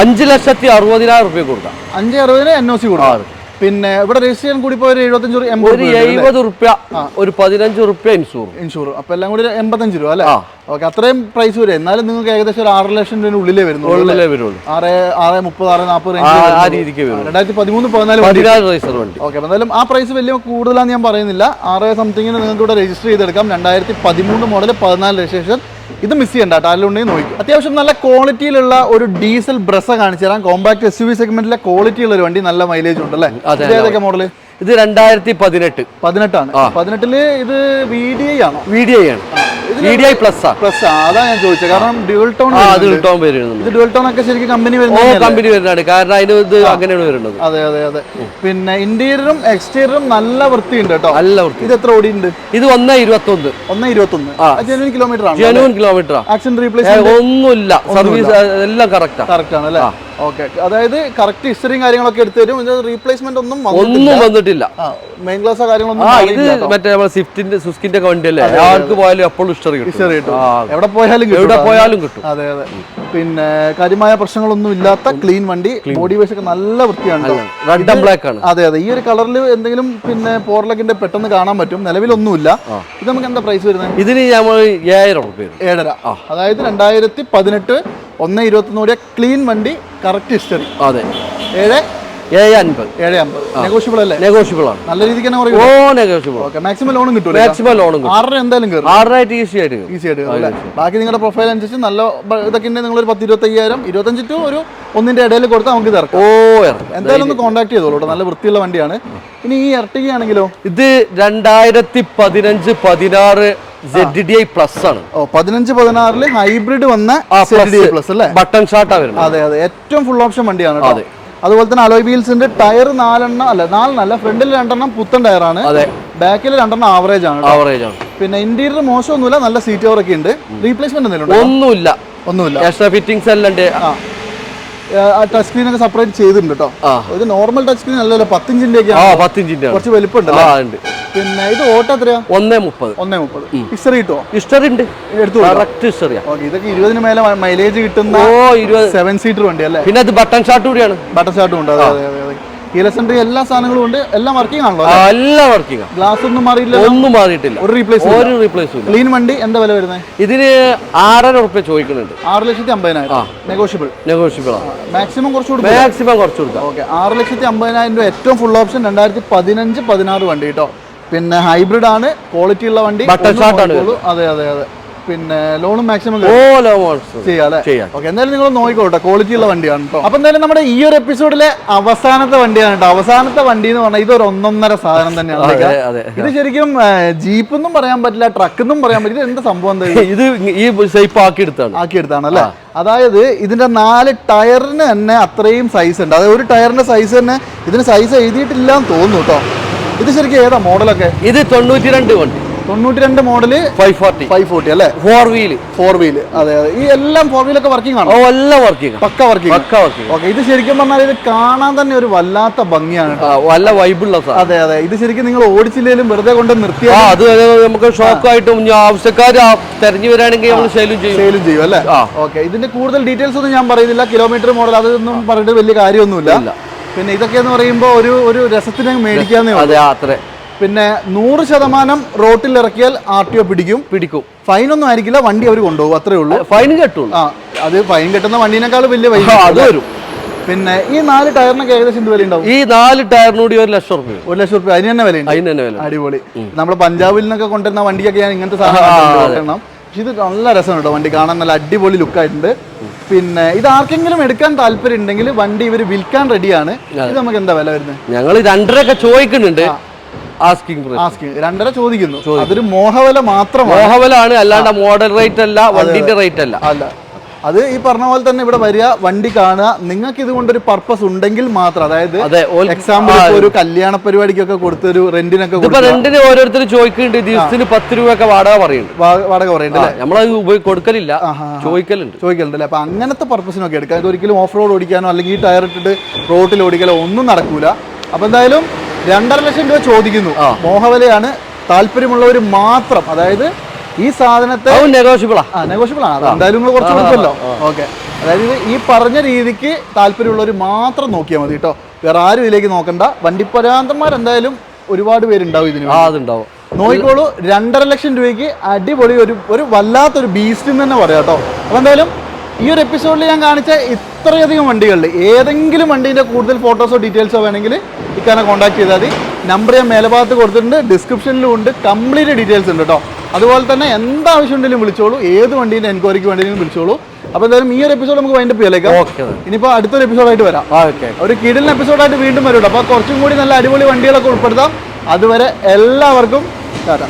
അഞ്ച് ലക്ഷത്തി അറുപതിനായിരം റുപ്യ കൊടുക്കാം. അഞ്ച് അറുപതിന് എൻ ഒ സി കൊടുക്കാം. പിന്നെ ഇവിടെ രജിസ്റ്റർ ചെയ്യാൻ കൂടി പോയി എഴുപത്തഞ്ച് ഒരു എഴുപത് റുപ്യ ഒരു പതിനഞ്ച് റുപ്യ ഇൻഷൂർ ഇൻഷൂർ അപ്പൊ എല്ലാം കൂടി എൺപത്തഞ്ച് രൂപ അല്ലേ. ഓക്കെ അത്രയും പ്രൈസ് വരും. എന്നാലും നിങ്ങൾക്ക് ഏകദേശം ഒരു ആറ് ലക്ഷം രൂപ ഉള്ളിലേ വരുന്നുള്ളൂ ഉള്ളിലേ വരുള്ളൂ. ആറ് ആറ് മുപ്പത് ആറ് നാൽപ്പത് ആ രീതിക്ക് വരും രണ്ടായിരത്തി പതിമൂന്ന് പതിനാല് പതിനാല് റൈസർ വണ്ടി. ഓക്കെ എന്തായാലും ആ പ്രൈസ് വലിയ കൂടുതലാണെന്ന് ഞാൻ പറയുന്നില്ല. ആറ് സംതിങ്ങിന് നിങ്ങൾക്ക് ഇവിടെ രജിസ്റ്റർ ചെയ്തെടുക്കാം. രണ്ടായിരത്തി പതിമൂന്ന് മോഡൽ പതിനാല് രജിസ്ട്രേഷൻ ഇത് മിസ് ചെയ്യണ്ട. ടാലുണ്ടെങ്കിൽ നോക്കി. അത്യാവശ്യം നല്ല ക്വാളിറ്റിയിലുള്ള ഒരു ഡീസൽ ബ്രസ കാണിച്ചു തരാം. കോമ്പാക്ട് എസ് യു വി സെഗ്മെന്റിലെ ക്വാളിറ്റി ഉള്ള ഒരു വണ്ടി നല്ല മൈലേജ് ഉണ്ട് അല്ലേ? ഏതൊക്കെ മോഡൽ ഇത് രണ്ടായിരത്തി പതിനെട്ട്. പതിനെട്ടാണ്. പതിനെട്ടിൽ ഇത് വി ഡി ഐ ആണോ? വി ഡി ഐ ആണ്. പ്ലസ് പ്ലസ് അതാ ഞാൻ ചോദിച്ചത് കാരണം ഡ്യുവൽ ടോൺ ആ അത് കിട്ടാൻ വരുന്നുണ്ട്. ഇത് ഡ്യുവൽ ടോൺ ഒക്കെ ശരിക്കും കമ്പനി ഓ വരുന്നത് കമ്പനി വരുന്നതാണ്. കാരണം അതിന് ഇത് അങ്ങനെയാണ് വരുന്നത്. അതെ അതെ അതെ. പിന്നെ ഇന്റീരിയറും എക്സ്റ്റീരിയറും നല്ല വൃത്തിയുണ്ട് കേട്ടോ. നല്ല വൃത്തി ഇത് എത്ര ഓടിയുണ്ട് ഇത് ഒന്ന് ഇരുപത്തൊന്ന്. ഒന്ന് ഇരുപത്തൊന്ന്. ജെനുവിൻ കിലോമീറ്റർ ആണ്? ജനുവൻ കിലോമീറ്റർ ആക്സിഡന്റ് റീപ്ലേസ് ഒന്നുമില്ല. സർവീസ് എല്ലാം കറക്റ്റാ കറക്റ്റ് ആണ് അല്ലേ? ഓക്കെ അതായത് കറക്റ്റ് ഹിസ്റ്ററിയും കാര്യങ്ങളൊക്കെ എടുത്തു തരും. റീപ്ലേസ്മെന്റ് ഒന്നും ഒന്നും വന്നിട്ടില്ല. മെയിൻ ക്ലാസ് കാര്യങ്ങളൊന്നും ഇത് മറ്റേ സ്വിഫ്റ്റിന്റെ സുസ്കിന്റെ ഒക്കെ വണ്ടിയല്ലേ? ആർക്ക് പോയാലും എപ്പോഴും ഹിസ്റ്ററി കിട്ടും. ഹിസ്റ്ററി കിട്ടും. എവിടെ പോയാലും കിട്ടും. എവിടെ പോയാലും കിട്ടും. അതെ അതെ. പിന്നെ കാര്യമായ പ്രശ്നങ്ങളൊന്നും ഇല്ലാത്ത ക്ലീൻ വണ്ടി ബോഡി വേഷ് ഒക്കെ നല്ല വൃത്തിയാണ്. റെഡ് ആൻഡ് ബ്ലാക്ക് ആണ്. അതെ അതെ. ഈ ഒരു കളറിൽ എന്തെങ്കിലും പിന്നെ പോർലക്കിന്റെ പെട്ടെന്ന് കാണാൻ പറ്റും. നിലവിലൊന്നുമില്ല. ഇത് നമുക്ക് എന്താ പ്രൈസ് വരുന്നത്? ഇതിന് നമ്മൾ ഏഴര. അതായത് രണ്ടായിരത്തി പതിനെട്ട് ഒന്ന് ഇരുപത്തൊന്ന് ക്ലീൻ വണ്ടി കറക്റ്റ് ഹിസ്റ്ററി അതെ. ഏഴ് ഏഴ് അൻപത്. ഏഴ് അമ്പത് നെഗോഷ്യബിൾ അല്ലേ? നെഗോഷ്യബിൾ ആണ്. നല്ല രീതിക്ക് തന്നെ ഓ നെഗോഷ്യബിൾ ഓക്കെ മാക്സിമം ലോണും കിട്ടൂല? മാക്സിമം ലോണും കിട്ടും. ആറര എന്തായാലും കയറും. ആറായിട്ട് ഈസി ആയിട്ട് ഈസി ആയിട്ട് ബാക്കി നിങ്ങളുടെ പ്രൊഫൈൽ അനുസരിച്ച് നല്ല ബ- ഇതൊക്കെ ഉണ്ടെങ്കിൽ നിങ്ങൾ ഒരു പത്ത് ഇരുപത്തയ്യായിരം ഇരുപത്തഞ്ച് ടു ഒരു ഒന്നിന്റെ ഇടയിൽ കൊടുത്താൽ നമുക്ക് ഇത് ഇറക്കാം. ഓ ഇറക്കാം. എന്തായാലും ഒന്ന് കോൺടാക്ട് ചെയ്തോളൂ കേട്ടോ. നല്ല വൃത്തിയുള്ള വണ്ടിയാണ്. ഇനി ഈ ഇറട്ടിക ആണെങ്കിലോ? ഇത് രണ്ടായിരത്തി പതിനഞ്ച് പതിനാറ് പ്ലസ് ആണ്. ഓ പതിനഞ്ച് പതിനാറിൽ ഹൈബ്രിഡ് വന്ന പ്ലസ് അല്ലേ? ബട്ടൺ ഷാട്ടാ വരുന്നത്. അതെ അതെ. ഏറ്റവും ഫുൾ ഓപ്ഷൻ വണ്ടിയാണ് കേട്ടോ. അതുപോലെ തന്നെ അലോയ് വീൽസിന്റെ ടയർ നാലെണ്ണം അല്ല നാലെണ്ണല്ല ഫ്രണ്ടിൽ രണ്ടെണ്ണം പുത്തൻ ടയറാണ് അതെ. ബാക്കിൽ രണ്ടെണ്ണം ആവറേജ് ആണ്. ആവറേജ് ആണ്. പിന്നെ ഇന്റീരിയർ മോശമൊന്നുമില്ല നല്ല സീറ്റ് ഓവർ ഒക്കെ ഉണ്ട്. റീപ്ലേസ്മെന്റ് എന്തെങ്കിലും ഒന്നുമില്ല. ഒന്നുമില്ല. എക്സ്ട്രാ ഫിറ്റിംഗ്സ് എല്ലാം ഉണ്ട്. ആ ടച്ച് സ്ക്രീൻ ഒക്കെ സെപ്പറേറ്റ് ചെയ്തിട്ടുണ്ട് കേട്ടോ ഒരു ഇത് നോർമൽ ടച്ച് സ്ക്രീൻ അല്ലല്ലോ പത്തിഞ്ചിന്റെ ഒക്കെ പത്തിഞ്ചിന്റെ കുറച്ച് വലിപ്പമുണ്ട് പിന്നെ ഇത് ഓട്ടോ എത്രയാ? ഒന്നേ മുപ്പത്. ഒന്നേ മുപ്പത്. ഹിസ്റ്ററി കിട്ടുമോ ഹിസ്റ്ററി ഉണ്ട്. എടുത്തു കറക്റ്റ് ഹിസ്റ്ററിയാ ഇതൊക്കെ ഇരുപതിന് മേലെ മൈലേജ് കിട്ടുന്ന സെവൻ സീറ്റർ വണ്ടി അല്ലേ പിന്നെ അത് ബട്ടൺ ഷാർട്ട് കൂടിയാണ്. ബട്ടൺ ഷാർട്ടും ഉണ്ട്. അതെ അതെ അതെ. സെന്റർ എല്ലാ സാധനങ്ങളും ഉണ്ട്. എല്ലാം വർക്കിംഗ് ആണല്ലോ എല്ലാം വർക്കിംഗ് ഗ്ലാസ് ഒന്നും മാറിയില്ല ഒന്നും മാറിയിട്ടില്ല. ഒരു റീപ്ലേസ് ഒരു റീപ്ലേസ് ക്ലീൻ വണ്ടി എന്താ വില വരുന്നത് ഇതിന് ആറര ഉറുപ്പ്യ ചോദിക്കുന്നുണ്ട്. ആറ് ലക്ഷത്തി അമ്പതിനായിരം. നെഗോഷ്യബിൾ നെഗോഷ്യബിൾ മാക്സിമം കുറച്ച് കൊടുക്കും മാക്സിമം കുറച്ച് കൊടുക്കാം. ഓക്കെ ആറ് ലക്ഷത്തി അമ്പതിനായിരം രൂപ ഏറ്റവും ഫുൾ ഓപ്ഷൻ രണ്ടായിരത്തി പതിനഞ്ച് പതിനാറ് വണ്ടി കേട്ടോ. പിന്നെ ഹൈബ്രിഡ് ആണ്. ക്വാളിറ്റി ഉള്ള വണ്ടി അതെ അതെ അതെ. പിന്നെ ലോണും മാക്സിമം എന്തായാലും നിങ്ങൾ നോക്കിക്കോട്ടെ. ക്വാളിറ്റി ഉള്ള വണ്ടിയാണ് കേട്ടോ അപ്പൊ എന്തായാലും നമ്മുടെ ഈ ഒരു എപ്പിസോഡിലെ അവസാനത്തെ വണ്ടിയാണ് കേട്ടോ അവസാനത്തെ വണ്ടി എന്ന് പറഞ്ഞാൽ ഇതൊരു ഒന്നൊന്നര സാധനം തന്നെയാണ്. ഇത് ശരിക്കും ജീപ്പ് എന്നും പറയാൻ പറ്റില്ല ട്രക്ക് എന്നും പറയാൻ പറ്റില്ല. ഇത് എന്താ സംഭവം? ഇത്? ഈ ഷേപ്പ് ആക്കി എടുത്താണ്. ആക്കി എടുത്താണ് അല്ലേ? അതായത് ഇതിന്റെ നാല് ടയറിന് തന്നെ അത്രയും സൈസ് ഉണ്ട്. അതായത് ഒരു ടയറിന്റെ സൈസ് തന്നെ ഇതിന് സൈസ് എഴുതിയിട്ടില്ല എന്ന് തോന്നുന്നു കേട്ടോ ഇത് ശരിക്കും ഏതാ മോഡലൊക്കെ ഇത് തൊണ്ണൂറ്റി രണ്ട് വണ്ടി. തൊണ്ണൂറ്റി രണ്ട് model five forty five forty അല്ലേ? ഫോർ വീൽ ഫോർ വീൽ അതെ അതെ. ഈ എല്ലാം ഫോർ വീലൊക്കെ വർക്കിംഗ് ആണോ? എല്ലാം വർക്കിംഗ് പക്ക വർക്കിംഗ് പക്ക വർക്കിംഗ് ഓക്കെ ഇത് ശരിക്കും പറഞ്ഞാൽ ഇത് കാണാൻ തന്നെ ഒരു വല്ലാത്ത ഭംഗിയാണ് വല്ല വൈബുള്ള അതെ അതെ. ഇത് ശരിക്കും നിങ്ങൾ ഓടിച്ചില്ലേലും വെറുതെ കൊണ്ട് ആ നിർത്തിയാൽ അത് നമുക്ക് ഷോക്കായിട്ടും ഇനി ആവശ്യക്കാർ തെരഞ്ഞു വരാണെങ്കിൽ നമ്മൾ സെയിലും ചെയ്യും. സെയിലും ചെയ്യും അല്ലേ. ഓക്കെ ഇതിന്റെ കൂടുതൽ ഡീറ്റെയിൽസ് ഒന്നും ഞാൻ പറയുന്നില്ല. കിലോമീറ്റർ മോഡൽ അതൊന്നും പറഞ്ഞിട്ട് വലിയ കാര്യമൊന്നുമില്ല. ഇല്ല. പിന്നെ ഇതൊക്കെ എന്ന് പറയുമ്പോൾ ഒരു ഒരു രസത്തിന് മേടിക്കാന്നേ അതെ അത്രേ. പിന്നെ നൂറ് ശതമാനം റോട്ടിൽ ഇറക്കിയാൽ ആർ ടി ഒ പിടിക്കും. പിടിക്കും. ഫൈൻ ഒന്നും ആയിരിക്കില്ല വണ്ടി അവർ കൊണ്ടുപോകും അത്രേ ഉള്ളൂ. ഫൈൻ കെട്ടും. ആ അത് ഫൈൻ കെട്ടുന്ന വണ്ടീനേക്കാൾ വലിയ പൈസ അത് വരും. പിന്നെ ഈ നാല് ടയറിനൊക്കെ ഏകദേശം എന്ത് വില ഉണ്ടാവും ഈ നാല് ടയറിനൂടി ഒരു ലക്ഷം റുപ്യ ഒരു ലക്ഷം റുപ്യ അതിന് തന്നെ വിലയുണ്ട്? അതിന് തന്നെ വില അടിപൊളി. നമ്മുടെ പഞ്ചാബിൽ നിന്നൊക്കെ കൊണ്ടുവരുന്ന വണ്ടിയൊക്കെ ഞാൻ ഇങ്ങനത്തെ സാധനം പക്ഷെ ഇത് നല്ല രസമാണ് കേട്ടോ വണ്ടി കാണാൻ. നല്ല അടിപൊളി ലുക്കായിട്ടുണ്ട് പിന്നെ ഇത് ആർക്കെങ്കിലും എടുക്കാൻ താല്പര്യം ഉണ്ടെങ്കിൽ വണ്ടി ഇവർ വിൽക്കാൻ റെഡിയാണ് ഇത് നമുക്ക് എന്താ വില വരുന്നത്? ഞങ്ങൾ രണ്ടരൊക്കെ ചോദിക്കുന്നുണ്ട്. പ്രൈസ് രണ്ടര ചോദിക്കുന്നു. അതൊരു മോഹവല മാത്രമാണ്. മോഹവലാണ് അല്ലാണ്ട് മോഡൽ റേറ്റ് അല്ല വണ്ടിന്റെ റേറ്റ് അല്ല. അല്ല. അത് ഈ പറഞ്ഞ പോലെ തന്നെ ഇവിടെ വരിക വണ്ടി കാണുക നിങ്ങൾക്ക് ഇതുകൊണ്ടൊരു പർപ്പസ് ഉണ്ടെങ്കിൽ മാത്രം. അതായത് എക്സാമ്പിൾ ഒരു കല്യാണ പരിപാടിക്കൊക്കെ കൊടുത്തൊരു റെന്റിനൊക്കെ റെന്റിന് ഓരോരുത്തർ ചോദിക്കുന്നുണ്ട് ദിവസത്തിന് പത്ത് രൂപ ഒക്കെ വാടക പറയുന്നുണ്ട്. വാടക പറയുന്നുണ്ട് നമ്മളത് കൊടുക്കലില്ല ചോദിക്കലുണ്ട് ചോദിക്കലുണ്ട്. അല്ലേ അപ്പൊ അങ്ങനത്തെ പർപ്പസിനൊക്കെ എടുക്കാം ഇത് ഒരിക്കലും ഓഫ് റോഡ് ഓടിക്കാനോ അല്ലെങ്കിൽ ഈ ടയർ ഇട്ടിട്ട് റോഡിൽ ഓടിക്കാനോ ഒന്നും നടക്കൂല. അപ്പൊ എന്തായാലും രണ്ടര ലക്ഷം രൂപ ചോദിക്കുന്നു. മോഹവലയാണ്. താല്പര്യമുള്ളവർ മാത്രം അതായത് ഈ സാധനത്തെ അത് നെഗോഷ്യബിളാ ആ. നെഗോഷ്യബിൾ ആണ്. അത് എന്തായാലും നിങ്ങൾ കുറച്ച് കൊടുക്കുമല്ലോ. ഓക്കെ. അതായത് ഈ പറഞ്ഞ രീതിക്ക് താല്പര്യമുള്ളവർ മാത്രം നോക്കിയാൽ മതി കേട്ടോ വേറെ ആരും ഇതിലേക്ക് നോക്കണ്ട. വണ്ടിപ്പരാന്തന്മാർ എന്തായാലും ഒരുപാട് പേരുണ്ടാവും ഇതിന്. അതുണ്ടാവും. നോക്കിക്കോളൂ രണ്ടര ലക്ഷം രൂപയ്ക്ക് അടിപൊളി ഒരു ഒരു വല്ലാത്തൊരു ബീസ്റ്റ് എന്ന് തന്നെ പറയാം കേട്ടോ അപ്പോൾ എന്തായാലും ഈ ഒരു എപ്പിസോഡിൽ ഞാൻ കാണിച്ച ഇത്രയധികം വണ്ടികളിൽ ഏതെങ്കിലും വണ്ടീന്റെ കൂടുതൽ ഫോട്ടോസോ ഡീറ്റെയിൽസോ വേണമെങ്കിൽ ഇക്കാനെ കോൺടാക്ട് ചെയ്താൽ മതി. നമ്പർ ഞാൻ മേലഭാഗത്ത് കൊടുത്തിട്ടുണ്ട്. ഡിസ്ക്രിപ്ഷനിലും ഉണ്ട്. കംപ്ലീറ്റ് ഡീറ്റെയിൽസ് ഉണ്ട് കേട്ടോ അതുപോലെ തന്നെ എന്താവശ്യം ഉണ്ടെങ്കിലും വിളിച്ചോളൂ. ഏത് വണ്ടീന്റെ എൻക്വയറിക്ക് വേണ്ടിയും വിളിച്ചോളൂ. അപ്പോൾ എന്തായാലും ഈ ഒരു എപ്പിസോഡ് നമുക്ക് വൈൻഡപ്പ് ചെയ്യാലേക്കാം ഓക്കെ ഇനിയിപ്പോൾ അടുത്തൊരു എപ്പിസോഡായിട്ട് വരാം. ഓക്കെ ഒരു കിടിലിന് എപ്പിസോഡായിട്ട് വീണ്ടും വരും അപ്പോൾ കുറച്ചും കൂടി നല്ല അടിപൊളി വണ്ടികളൊക്കെ ഉൾപ്പെടുത്താം. അതുവരെ എല്ലാവർക്കും ടാറ്റ.